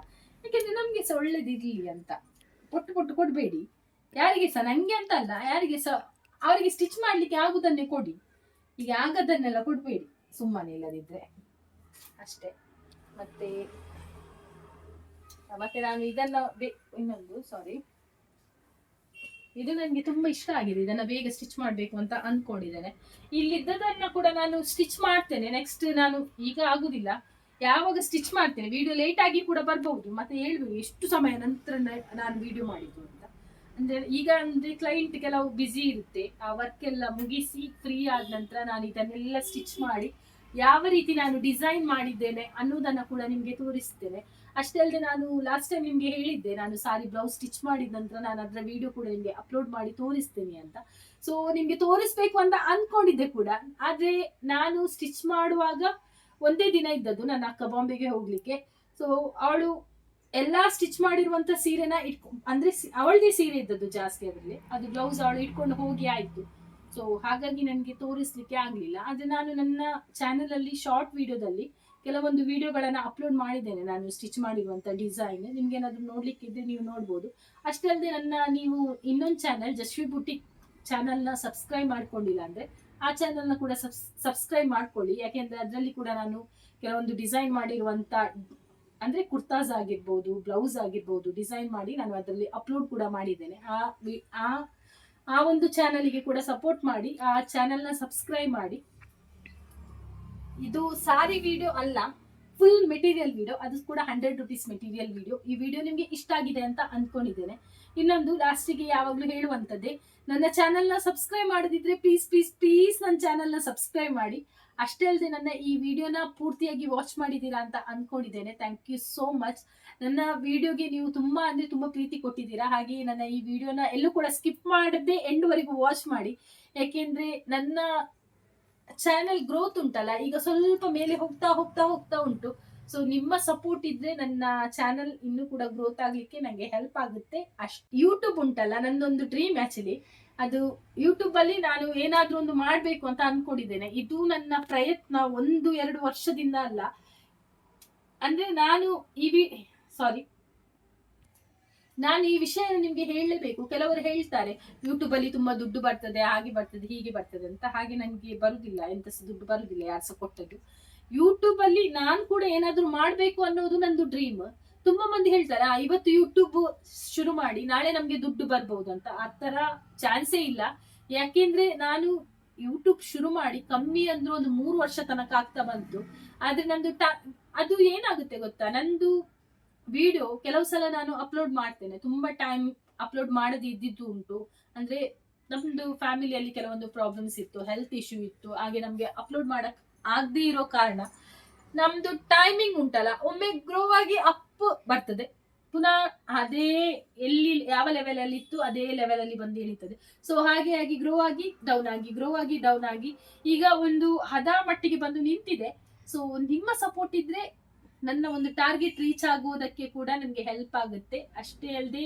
ಯಾಕೆಂದ್ರೆ ನಮ್ಗೆ ಸಹ ಒಳ್ಳೇದಿರ್ಲಿ ಅಂತ. ಕೊಟ್ಟು ಕೊಟ್ಟು ಕೊಡಬೇಡಿ. ಯಾರಿಗೆ ಸಹ, ನಂಗೆ ಅಂತ ಅಲ್ಲ, ಯಾರಿಗೆ ಸಹ ಅವರಿಗೆ ಸ್ಟಿಚ್ ಮಾಡ್ಲಿಕ್ಕೆ ಆಗುದನ್ನೇ ಕೊಡಿ. ಈಗ ಆಗದನ್ನೆಲ್ಲ ಕೊಡಬೇಡಿ. ಸುಮ್ಮನೆ ಇಲ್ಲದಿದ್ರೆ. ಅಷ್ಟೇ. ಮತ್ತೆ ಮತ್ತೆ ನಾನು ಇದನ್ನ ಇನ್ನೊಂದು ಸಾರಿ ಇದು ನನಗೆ ತುಂಬಾ ಇಷ್ಟ ಆಗಿದೆ, ಇದನ್ನ ಬೇಗ ಸ್ಟಿಚ್ ಮಾಡಬೇಕು ಅಂತ ಅಂದ್ಕೊಂಡಿದ್ದೇನೆ ಇಲ್ಲಿದ್ದದನ್ನ ಕೂಡ ನಾನು ಸ್ಟಿಚ್ ಮಾಡ್ತೇನೆ. ನೆಕ್ಸ್ಟ್ ನಾನು ಈಗ ಆಗುದಿಲ್ಲ. ಯಾವಾಗ ಸ್ಟಿಚ್ ಮಾಡ್ತೇನೆ? ವಿಡಿಯೋ ಲೇಟ್ ಆಗಿ ಕೂಡ ಬರಬಹುದು. ಮತ್ತೆ ಹೇಳ್ಬೇಕು, ಎಷ್ಟು ಸಮಯ ನಂತರ ನಾನು ವಿಡಿಯೋ ಮಾಡಿದ್ದು ಅಂತ. ಅಂದ್ರೆ ಈಗ ಅಂದ್ರೆ ಕ್ಲೈಂಟ್ ಕೆಲವು ಬ್ಯುಸಿ ಇರುತ್ತೆ. ಆ ವರ್ಕ್ ಎಲ್ಲ ಮುಗಿಸಿ ಫ್ರೀ ಆದ ನಂತರ ನಾನು ಇದನ್ನೆಲ್ಲ ಸ್ಟಿಚ್ ಮಾಡಿ ಯಾವ ರೀತಿ ನಾನು ಡಿಸೈನ್ ಮಾಡಿದ್ದೇನೆ ಅನ್ನೋದನ್ನ ಕೂಡ ನಿಮ್ಗೆ ತೋರಿಸ್ತೇನೆ. ಅಷ್ಟೇ ಅಲ್ಲದೆ ನಾನು ಲಾಸ್ಟ್ ಟೈಮ್ ನಿಮ್ಗೆ ಹೇಳಿದ್ದೆ, ನಾನು ಸಾರಿ ಬ್ಲೌಸ್ ಸ್ಟಿಚ್ ಮಾಡಿದ ನಂತರ ನಾನು ಅದರ ವಿಡಿಯೋ ಕೂಡ ನಿಮಗೆ ಅಪ್ಲೋಡ್ ಮಾಡಿ ತೋರಿಸ್ತೇನೆ ಅಂತ. ಸೊ ನಿಮ್ಗೆ ತೋರಿಸ್ಬೇಕು ಅಂತ ಅನ್ಕೊಂಡಿದ್ದೆ ಕೂಡ, ಆದ್ರೆ ನಾನು ಸ್ಟಿಚ್ ಮಾಡುವಾಗ ಒಂದೇ ದಿನ ಇದ್ದದ್ದು ನನ್ನ ಅಕ್ಕ ಬಾಂಬೆಗೆ ಹೋಗ್ಲಿಕ್ಕೆ. ಸೊ ಅವಳು ಎಲ್ಲಾ ಸ್ಟಿಚ್ ಮಾಡಿರುವಂತ ಸೀರೆನ ಇಟ್ಕೊ, ಅಂದ್ರೆ ಅವಳದೇ ಸೀರೆ ಇದ್ದದ್ದು ಜಾಸ್ತಿ ಅದರಲ್ಲಿ. ಅದು ಬ್ಲೌಸ್ ಅವಳು ಇಟ್ಕೊಂಡು ಹೋಗಿ ಆಯ್ತು. ಸೊ ಹಾಗಾಗಿ ನನಗೆ ತೋರಿಸ್ಲಿಕ್ಕೆ ಆಗ್ಲಿಲ್ಲ. ಆದ್ರೆ ನಾನು ನನ್ನ ಚಾನೆಲ್ ಅಲ್ಲಿ ಶಾರ್ಟ್ ವಿಡಿಯೋದಲ್ಲಿ ಕೆಲವೊಂದು ವಿಡಿಯೋಗಳನ್ನು ಅಪ್ಲೋಡ್ ಮಾಡಿದ್ದೇನೆ. ನಾನು ಸ್ಟಿಚ್ ಮಾಡಿರುವಂಥ ಡಿಸೈನ್. ನಿಮ್ಗೇನಾದರೂ ಏನಾದ್ರು ನೋಡ್ಲಿಕ್ಕೆ ಇದ್ರೆ ನೀವು ನೋಡ್ಬೋದು. ಅಷ್ಟೇ ಅಲ್ಲದೆ ನನ್ನ ನೀವು ಇನ್ನೊಂದು ಚಾನಲ್ ಜಶ್ವಿ ಬುಟಿಕ್ ಚಾನಲ್ನ ಸಬ್ಸ್ಕ್ರೈಬ್ ಮಾಡ್ಕೊಂಡಿಲ್ಲ ಅಂದ್ರೆ ಆ ಚಾನಲ್ನ ಕೂಡ ಸಬ್ಸ್ಕ್ರೈಬ್ ಮಾಡ್ಕೊಳ್ಳಿ. ಯಾಕೆಂದರೆ ಅದರಲ್ಲಿ ಕೂಡ ನಾನು ಕೆಲವೊಂದು ಡಿಸೈನ್ ಮಾಡಿರುವಂತ, ಅಂದ್ರೆ ಕುರ್ತಾಸ್ ಆಗಿರ್ಬೋದು ಬ್ಲೌಸ್ ಆಗಿರ್ಬೋದು ಡಿಸೈನ್ ಮಾಡಿ ನಾನು ಅದರಲ್ಲಿ ಅಪ್ಲೋಡ್ ಕೂಡ ಮಾಡಿದ್ದೇನೆ. ಆ ಆ ಆ ಒಂದು ಚಾನಲಿಗೆ ಕೂಡ ಸಪೋರ್ಟ್ ಮಾಡಿ, ಆ ಚಾನಲ್ನ ಸಬ್ಸ್ಕ್ರೈಬ್ ಮಾಡಿ. ಇದು ಸಾರಿ ವಿಡಿಯೋ ಅಲ್ಲ ಫುಲ್ ಮೆಟೀರಿಯಲ್ ವಿಡಿಯೋ ಅದು ಕೂಡ ಹಂಡ್ರೆಡ್ ರುಪೀಸ್ ಮೆಟೀರಿಯಲ್ ವಿಡಿಯೋ ಈ ವಿಡಿಯೋ ನಿಮಗೆ ಇಷ್ಟ ಆಗಿದೆ ಅಂತ ಅಂದ್ಕೊಂಡಿದ್ದೇನೆ ಇನ್ನೊಂದು ಲಾಸ್ಟಿಗೆ ಯಾವಾಗಲೂ ಹೇಳುವಂಥದ್ದೇ ನನ್ನ ಚಾನೆಲ್ನ ಸಬ್ಸ್ಕ್ರೈಬ್ ಮಾಡದಿದ್ರೆ ಪ್ಲೀಸ್ ಪ್ಲೀಸ್ ಪ್ಲೀಸ್ ನನ್ನ ಚಾನಲ್ನ ಸಬ್ಸ್ಕ್ರೈಬ್ ಮಾಡಿ. ಅಷ್ಟೇ ಅಲ್ಲದೆ ನನ್ನ ಈ ವಿಡಿಯೋನ ಪೂರ್ತಿಯಾಗಿ ವಾಚ್ ಮಾಡಿದ್ದೀರಾ ಅಂತ ಅಂದ್ಕೊಂಡಿದ್ದೇನೆ ಥ್ಯಾಂಕ್ ಯು ಸೋ ಮಚ್ ನನ್ನ ವಿಡಿಯೋಗೆ ನೀವು ತುಂಬ ಅಂದರೆ ತುಂಬ ಪ್ರೀತಿ ಕೊಟ್ಟಿದ್ದೀರಾ. ಹಾಗೆ ನನ್ನ ಈ ವಿಡಿಯೋನ ಎಲ್ಲೂ ಕೂಡ ಸ್ಕಿಪ್ ಮಾಡದೆ ಎಂಡ್ವರೆಗೂ ವಾಚ್ ಮಾಡಿ. ಯಾಕೆಂದರೆ ನನ್ನ ಚಾನೆಲ್ ಗ್ರೋತ್ ಉಂಟಲ್ಲ, ಈಗ ಸ್ವಲ್ಪ ಮೇಲೆ ಹೋಗ್ತಾ ಹೋಗ್ತಾ ಹೋಗ್ತಾ ಉಂಟು. ಸೊ ನಿಮ್ಮ ಸಪೋರ್ಟ್ ಇದ್ರೆ ನನ್ನ ಚಾನೆಲ್ ಇನ್ನೂ ಕೂಡ ಗ್ರೋತ್ ಆಗ್ಲಿಕ್ಕೆ ನಂಗೆ ಹೆಲ್ಪ್ ಆಗುತ್ತೆ. ಅಷ್ಟ್ ಯೂಟ್ಯೂಬ್ ಉಂಟಲ್ಲ, ನಂದೊಂದು ಡ್ರೀಮ್ ಆಕ್ಚುಲಿ ಅದು ಯೂಟ್ಯೂಬ್ ಅಲ್ಲಿ ನಾನು ಏನಾದ್ರೂ ಒಂದು ಮಾಡ್ಬೇಕು ಅಂತ ಅನ್ಕೊಂಡಿದ್ದೇನೆ. ಇದು ನನ್ನ ಪ್ರಯತ್ನ ಒಂದು ಎರಡು ವರ್ಷದಿಂದ ಅಲ್ಲ. ಅಂದ್ರೆ ನಾನು ಈ ಸಾರಿ ನಾನು ಈ ವಿಷಯ ನಿಮ್ಗೆ ಹೇಳಲೇಬೇಕು. ಕೆಲವರು ಹೇಳ್ತಾರೆ ಯೂಟ್ಯೂಬ್ ಅಲ್ಲಿ ತುಂಬಾ ದುಡ್ಡು ಬರ್ತದೆ ಹಾಗೆ ಬರ್ತದೆ ಹೀಗೆ ಬರ್ತದೆ ಅಂತ. ಹಾಗೆ ನನಗೆ ಬರುದಿಲ್ಲ ಎಂತ ದುಡ್ಡು ಬರುದಿಲ್ಲ ಯಾರು ಸಹ ಕೊಟ್ಟದ್ದು. ಯೂಟ್ಯೂಬ್ ಅಲ್ಲಿ ನಾನು ಕೂಡ ಏನಾದ್ರೂ ಮಾಡ್ಬೇಕು ಅನ್ನೋದು ನಂದು ಡ್ರೀಮ್ ತುಂಬಾ ಮಂದಿ ಹೇಳ್ತಾರೆ "ಆ, ಇವತ್ತು ಯೂಟ್ಯೂಬ್ ಶುರು ಮಾಡಿ ನಾಳೆ ನಮ್ಗೆ ದುಡ್ಡು ಬರ್ಬಹುದು ಅಂತ. ಆ ತರ ಚಾನ್ಸೇ ಇಲ್ಲ. ಯಾಕೆಂದ್ರೆ ನಾನು ಯೂಟ್ಯೂಬ್ ಶುರು ಮಾಡಿ ಕಮ್ಮಿ ಅಂದ್ರೆ ಒಂದು ಮೂರು ವರ್ಷ ತನಕ ಆಗ್ತಾ ಬಂತು. ಆದ್ರೆ ನಂದು ಟ- ಅದು ಏನಾಗುತ್ತೆ ಗೊತ್ತಾ? ನಂದು ವಿಡಿಯೋ ಕೆಲವು ಸಲ ನಾನು ಅಪ್ಲೋಡ್ ಮಾಡ್ತೇನೆ. ತುಂಬಾ ಟೈಮ್ ಅಪ್ಲೋಡ್ ಮಾಡದೇ ಇದ್ದಿದ್ದು ಉಂಟು. ಅಂದ್ರೆ ನಮ್ದು ಫ್ಯಾಮಿಲಿಯಲ್ಲಿ ಕೆಲವೊಂದು ಪ್ರಾಬ್ಲಮ್ಸ್ ಇತ್ತು ಹೆಲ್ತ್ ಇಶ್ಯೂ ಇತ್ತು. ಹಾಗೆ ನಮ್ಗೆ ಅಪ್ಲೋಡ್ ಮಾಡಕ್ ಆಗದೆ ಇರೋ ಕಾರಣ ನಮ್ದು ಟೈಮಿಂಗ್ ಉಂಟಲ್ಲ, ಒಮ್ಮೆ ಗ್ರೋ ಆಗಿ ಅಪ್ ಬರ್ತದೆ. ಪುನಃ ಅದೇ ಎಲ್ಲಿ, ಯಾವ ಲೆವೆಲ್ ಅಲ್ಲಿ ಇತ್ತು ಅದೇ ಲೆವೆಲ್ ಅಲ್ಲಿ ಬಂದು ಇಳಿತದೆ ಸೊ ಹಾಗೆ ಆಗಿ ಗ್ರೋ ಆಗಿ ಡೌನ್ ಆಗಿ ಗ್ರೋ ಆಗಿ ಡೌನ್ ಆಗಿ ಈಗ ಒಂದು ಹದ ಮಟ್ಟಿಗೆ ಬಂದು ನಿಂತಿದೆ. ಸೊ ನಿಮ್ಮ ಸಪೋರ್ಟ್ ಇದ್ರೆ ನನ್ನ ಒಂದು ಟಾರ್ಗೆಟ್ ರೀಚ್ ಆಗುವುದಕ್ಕೆ ಕೂಡ ನನಗೆ ಹೆಲ್ಪ್ ಆಗುತ್ತೆ. ಅಷ್ಟೇ ಅಲ್ಲದೆ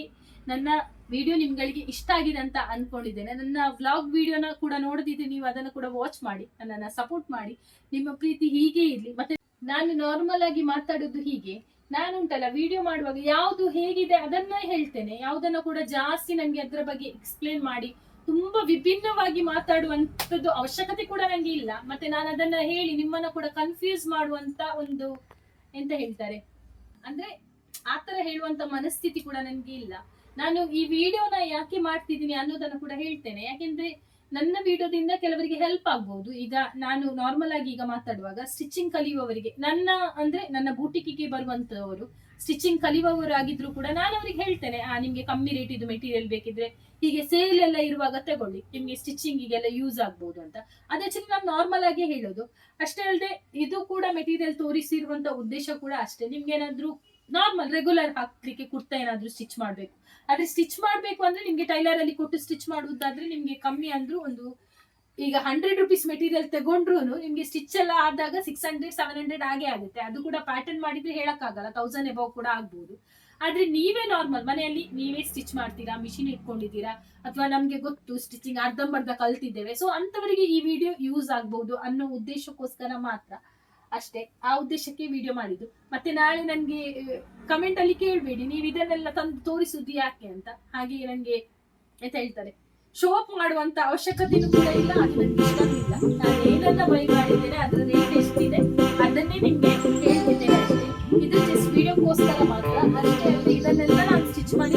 ನನ್ನ ವಿಡಿಯೋ ನಿಮ್ಗಳಿಗೆ ಇಷ್ಟ ಆಗಿದೆ ಅಂತ ಅನ್ಕೊಂಡಿದ್ದೇನೆ. ನನ್ನ ವ್ಲಾಗ್ ವಿಡಿಯೋನ ಕೂಡ ನೋಡದಿದ್ರೆ ನೀವು ಅದನ್ನು ಕೂಡ ವಾಚ್ ಮಾಡಿ, ನನ್ನನ್ನ ಸಪೋರ್ಟ್ ಮಾಡಿ. ನಿಮ್ಮ ಪ್ರೀತಿ ಹೀಗೆ ಇರಲಿ. ಮತ್ತೆ ನಾನು ನಾರ್ಮಲ್ ಆಗಿ ಮಾತಾಡೋದು ಹೀಗೆ. ನಾನು ಉಂಟಲ್ಲ ವಿಡಿಯೋ ಮಾಡುವಾಗ ಯಾವುದು ಹೇಗಿದೆ ಅದನ್ನ ಹೇಳ್ತೇನೆ. ಯಾವುದನ್ನ ಕೂಡ ಜಾಸ್ತಿ ನಂಗೆ ಅದರ ಬಗ್ಗೆ ಎಕ್ಸ್ಪ್ಲೇನ್ ಮಾಡಿ, ತುಂಬಾ ವಿಭಿನ್ನವಾಗಿ ಮಾತಾಡುವಂತದ್ದು ಅವಶ್ಯಕತೆ ಕೂಡ ನನಗೆ ಇಲ್ಲ. ಮತ್ತೆ ನಾನು ಅದನ್ನ ಹೇಳಿ ನಿಮ್ಮನ್ನ ಕೂಡ ಕನ್ಫ್ಯೂಸ್ ಮಾಡುವಂತ ಒಂದು ಎಂತ ಹೇಳ್ತಾರೆ. ಅಂದ್ರೆ ಆತರ ಹೇಳುವಂತ ಮನಸ್ಥಿತಿ ಕೂಡ ನನ್ಗೆ ಇಲ್ಲ. ನಾನು ಈ ವಿಡಿಯೋನ ಯಾಕೆ ಮಾಡ್ತಿದ್ದೀನಿ ಅನ್ನೋದನ್ನ ಕೂಡ ಹೇಳ್ತೇನೆ. ಯಾಕೆಂದ್ರೆ ನನ್ನ ವಿಡಿಯೋದಿಂದ ಕೆಲವರಿಗೆ ಹೆಲ್ಪ್ ಆಗ್ಬಹುದು ಈಗ ನಾನು ನಾರ್ಮಲ್ ಆಗಿ ಈಗ ಮಾತಾಡುವಾಗ ಸ್ಟಿಚಿಂಗ್ ಕಲಿಯುವವರಿಗೆ, ನನ್ನ ಅಂದ್ರೆ ನನ್ನ ಬೂಟಿಕಿಗೆ ಬರುವಂತವರು ಸ್ಟಿಚಿಂಗ್ ಕಲಿಯುವವರಾಗಿದ್ರು ಕೂಡ ನಾನು ಅವ್ರಿಗೆ ಹೇಳ್ತೇನೆ, ಆ, ನಿಮ್ಗೆ ಕಮ್ಮಿ ರೇಟ್ ಇದು ಮೆಟೀರಿಯಲ್ ಬೇಕಿದ್ರೆ ಹೀಗೆ ಸೇಲ್ ಎಲ್ಲ ಇರುವಾಗ ತಗೊಳ್ಳಿ, ನಿಮ್ಗೆ ಸ್ಟಿಚಿಂಗಿಗೆಲ್ಲ ಯೂಸ್ ಆಗ್ಬಹುದು ಅಂತ. ಅದೇ ನಾನು ನಾರ್ಮಲ್ ಆಗಿ ಹೇಳೋದು. ಅಷ್ಟೇ ಅಲ್ಲದೆ ಇದು ಕೂಡ ಮೆಟೀರಿಯಲ್ ತೋರಿಸಿರುವಂತ ಉದ್ದೇಶ ಕೂಡ ಅಷ್ಟೇ. ನಿಮ್ಗೆ ಏನಾದ್ರೂ ನಾರ್ಮಲ್ ರೆಗ್ಯುಲರ್ ಹಾಕ್ಲಿಕ್ಕೆ ಕುರ್ತಾ ಏನಾದ್ರೂ ಸ್ಟಿಚ್ ಮಾಡ್ಬೇಕು. ಆದ್ರೆ ಸ್ಟಿಚ್ ಮಾಡ್ಬೇಕು ಅಂದ್ರೆ ನಿಮ್ಗೆ ಟೈಲರ್ ಅಲ್ಲಿ ಕೊಟ್ಟು ಸ್ಟಿಚ್ ಮಾಡುವುದಾದ್ರೆ ನಿಮ್ಗೆ ಕಮ್ಮಿ ಅಂದ್ರೂ ಒಂದು ಈಗ ಹಂಡ್ರೆಡ್ ರುಪೀಸ್ ಮೆಟೀರಿಯಲ್ ತಗೊಂಡ್ರು ನಿಮ್ಗೆ ಸ್ಟಿಚ್ ಎಲ್ಲ ಆದಾಗ ಸಿಕ್ಸ್ ಹಂಡ್ರೆಡ್ ಸೆವೆನ್ ಹಂಡ್ರೆಡ್ ಆಗೇ ಆಗುತ್ತೆ. ಅದು ಕೂಡ ಪ್ಯಾಟರ್ನ್ ಮಾಡಿದ್ರೆ ಹೇಳಕ್ಕಾಗಲ್ಲ. ತೌಸಂಡ್ ಎಬವ್ ಕೂಡ ಆಗ್ಬಹುದು ಆದ್ರೆ ನೀವೇ ನಾರ್ಮಲ್ ಮನೆಯಲ್ಲಿ ನೀವೇ ಸ್ಟಿಚ್ ಮಾಡ್ತೀರಾ ಮಿಷಿನ್ ಇಟ್ಕೊಂಡಿದ್ದೀರಾ? ಅಥವಾ ನಮ್ಗೆ ಗೊತ್ತು ಸ್ಟಿಚಿಂಗ್ ಅರ್ಧಂಬರ್ಧ ಕಲ್ತಿದ್ದೇವೆ. ಸೊ ಅಂತವರಿಗೆ ಈ ವಿಡಿಯೋ ಯೂಸ್ ಆಗ್ಬಹುದು ಅನ್ನೋ ಉದ್ದೇಶಕ್ಕೋಸ್ಕರ ಮಾತ್ರ ಅಷ್ಟೇ. ಆ ಉದ್ದೇಶಕ್ಕೆ ವಿಡಿಯೋ ಮಾಡಿದ್ದು. ಮತ್ತೆ ನಾಳೆ ನನ್ಗೆ ಕಮೆಂಟ್ ಅಲ್ಲಿ ಕೇಳಬೇಡಿ. ನೀವು ಇದನ್ನೆಲ್ಲ ತಂದು ತೋರಿಸುದು ಯಾಕೆ ಅಂತ? ಹಾಗೆ ನನ್ಗೆ ಎಂತ ಹೇಳ್ತಾರೆ. ಶೋ ಅಪ್ ಮಾಡುವಂತ ಅವಶ್ಯಕತೆನೂ ಕೂಡ ಇಲ್ಲ. ಅದು ನನಗೆ ಇಲ್ಲ ನಾನು ಏನನ್ನ ಬೈ ಮಾಡಿದ್ದೇನೆ ಅದರ ರೇಟ್ ಎಷ್ಟಿದೆ, ಅದನ್ನೇ ನಿಮ್ಗೆ ಹೇಳ್ತಿದ್ದೇನೆ ಅಷ್ಟೇ ಇದು ಜಸ್ಟ್ ವಿಡಿಯೋಕ್ಕೋಸ್ಕರ ಮಾತ್ರ. ಅಷ್ಟೇ ಅಲ್ಲದೆ ಇದನ್ನೆಲ್ಲ ನಾನು ಸ್ಟಿಚ್ ಮಾಡಿ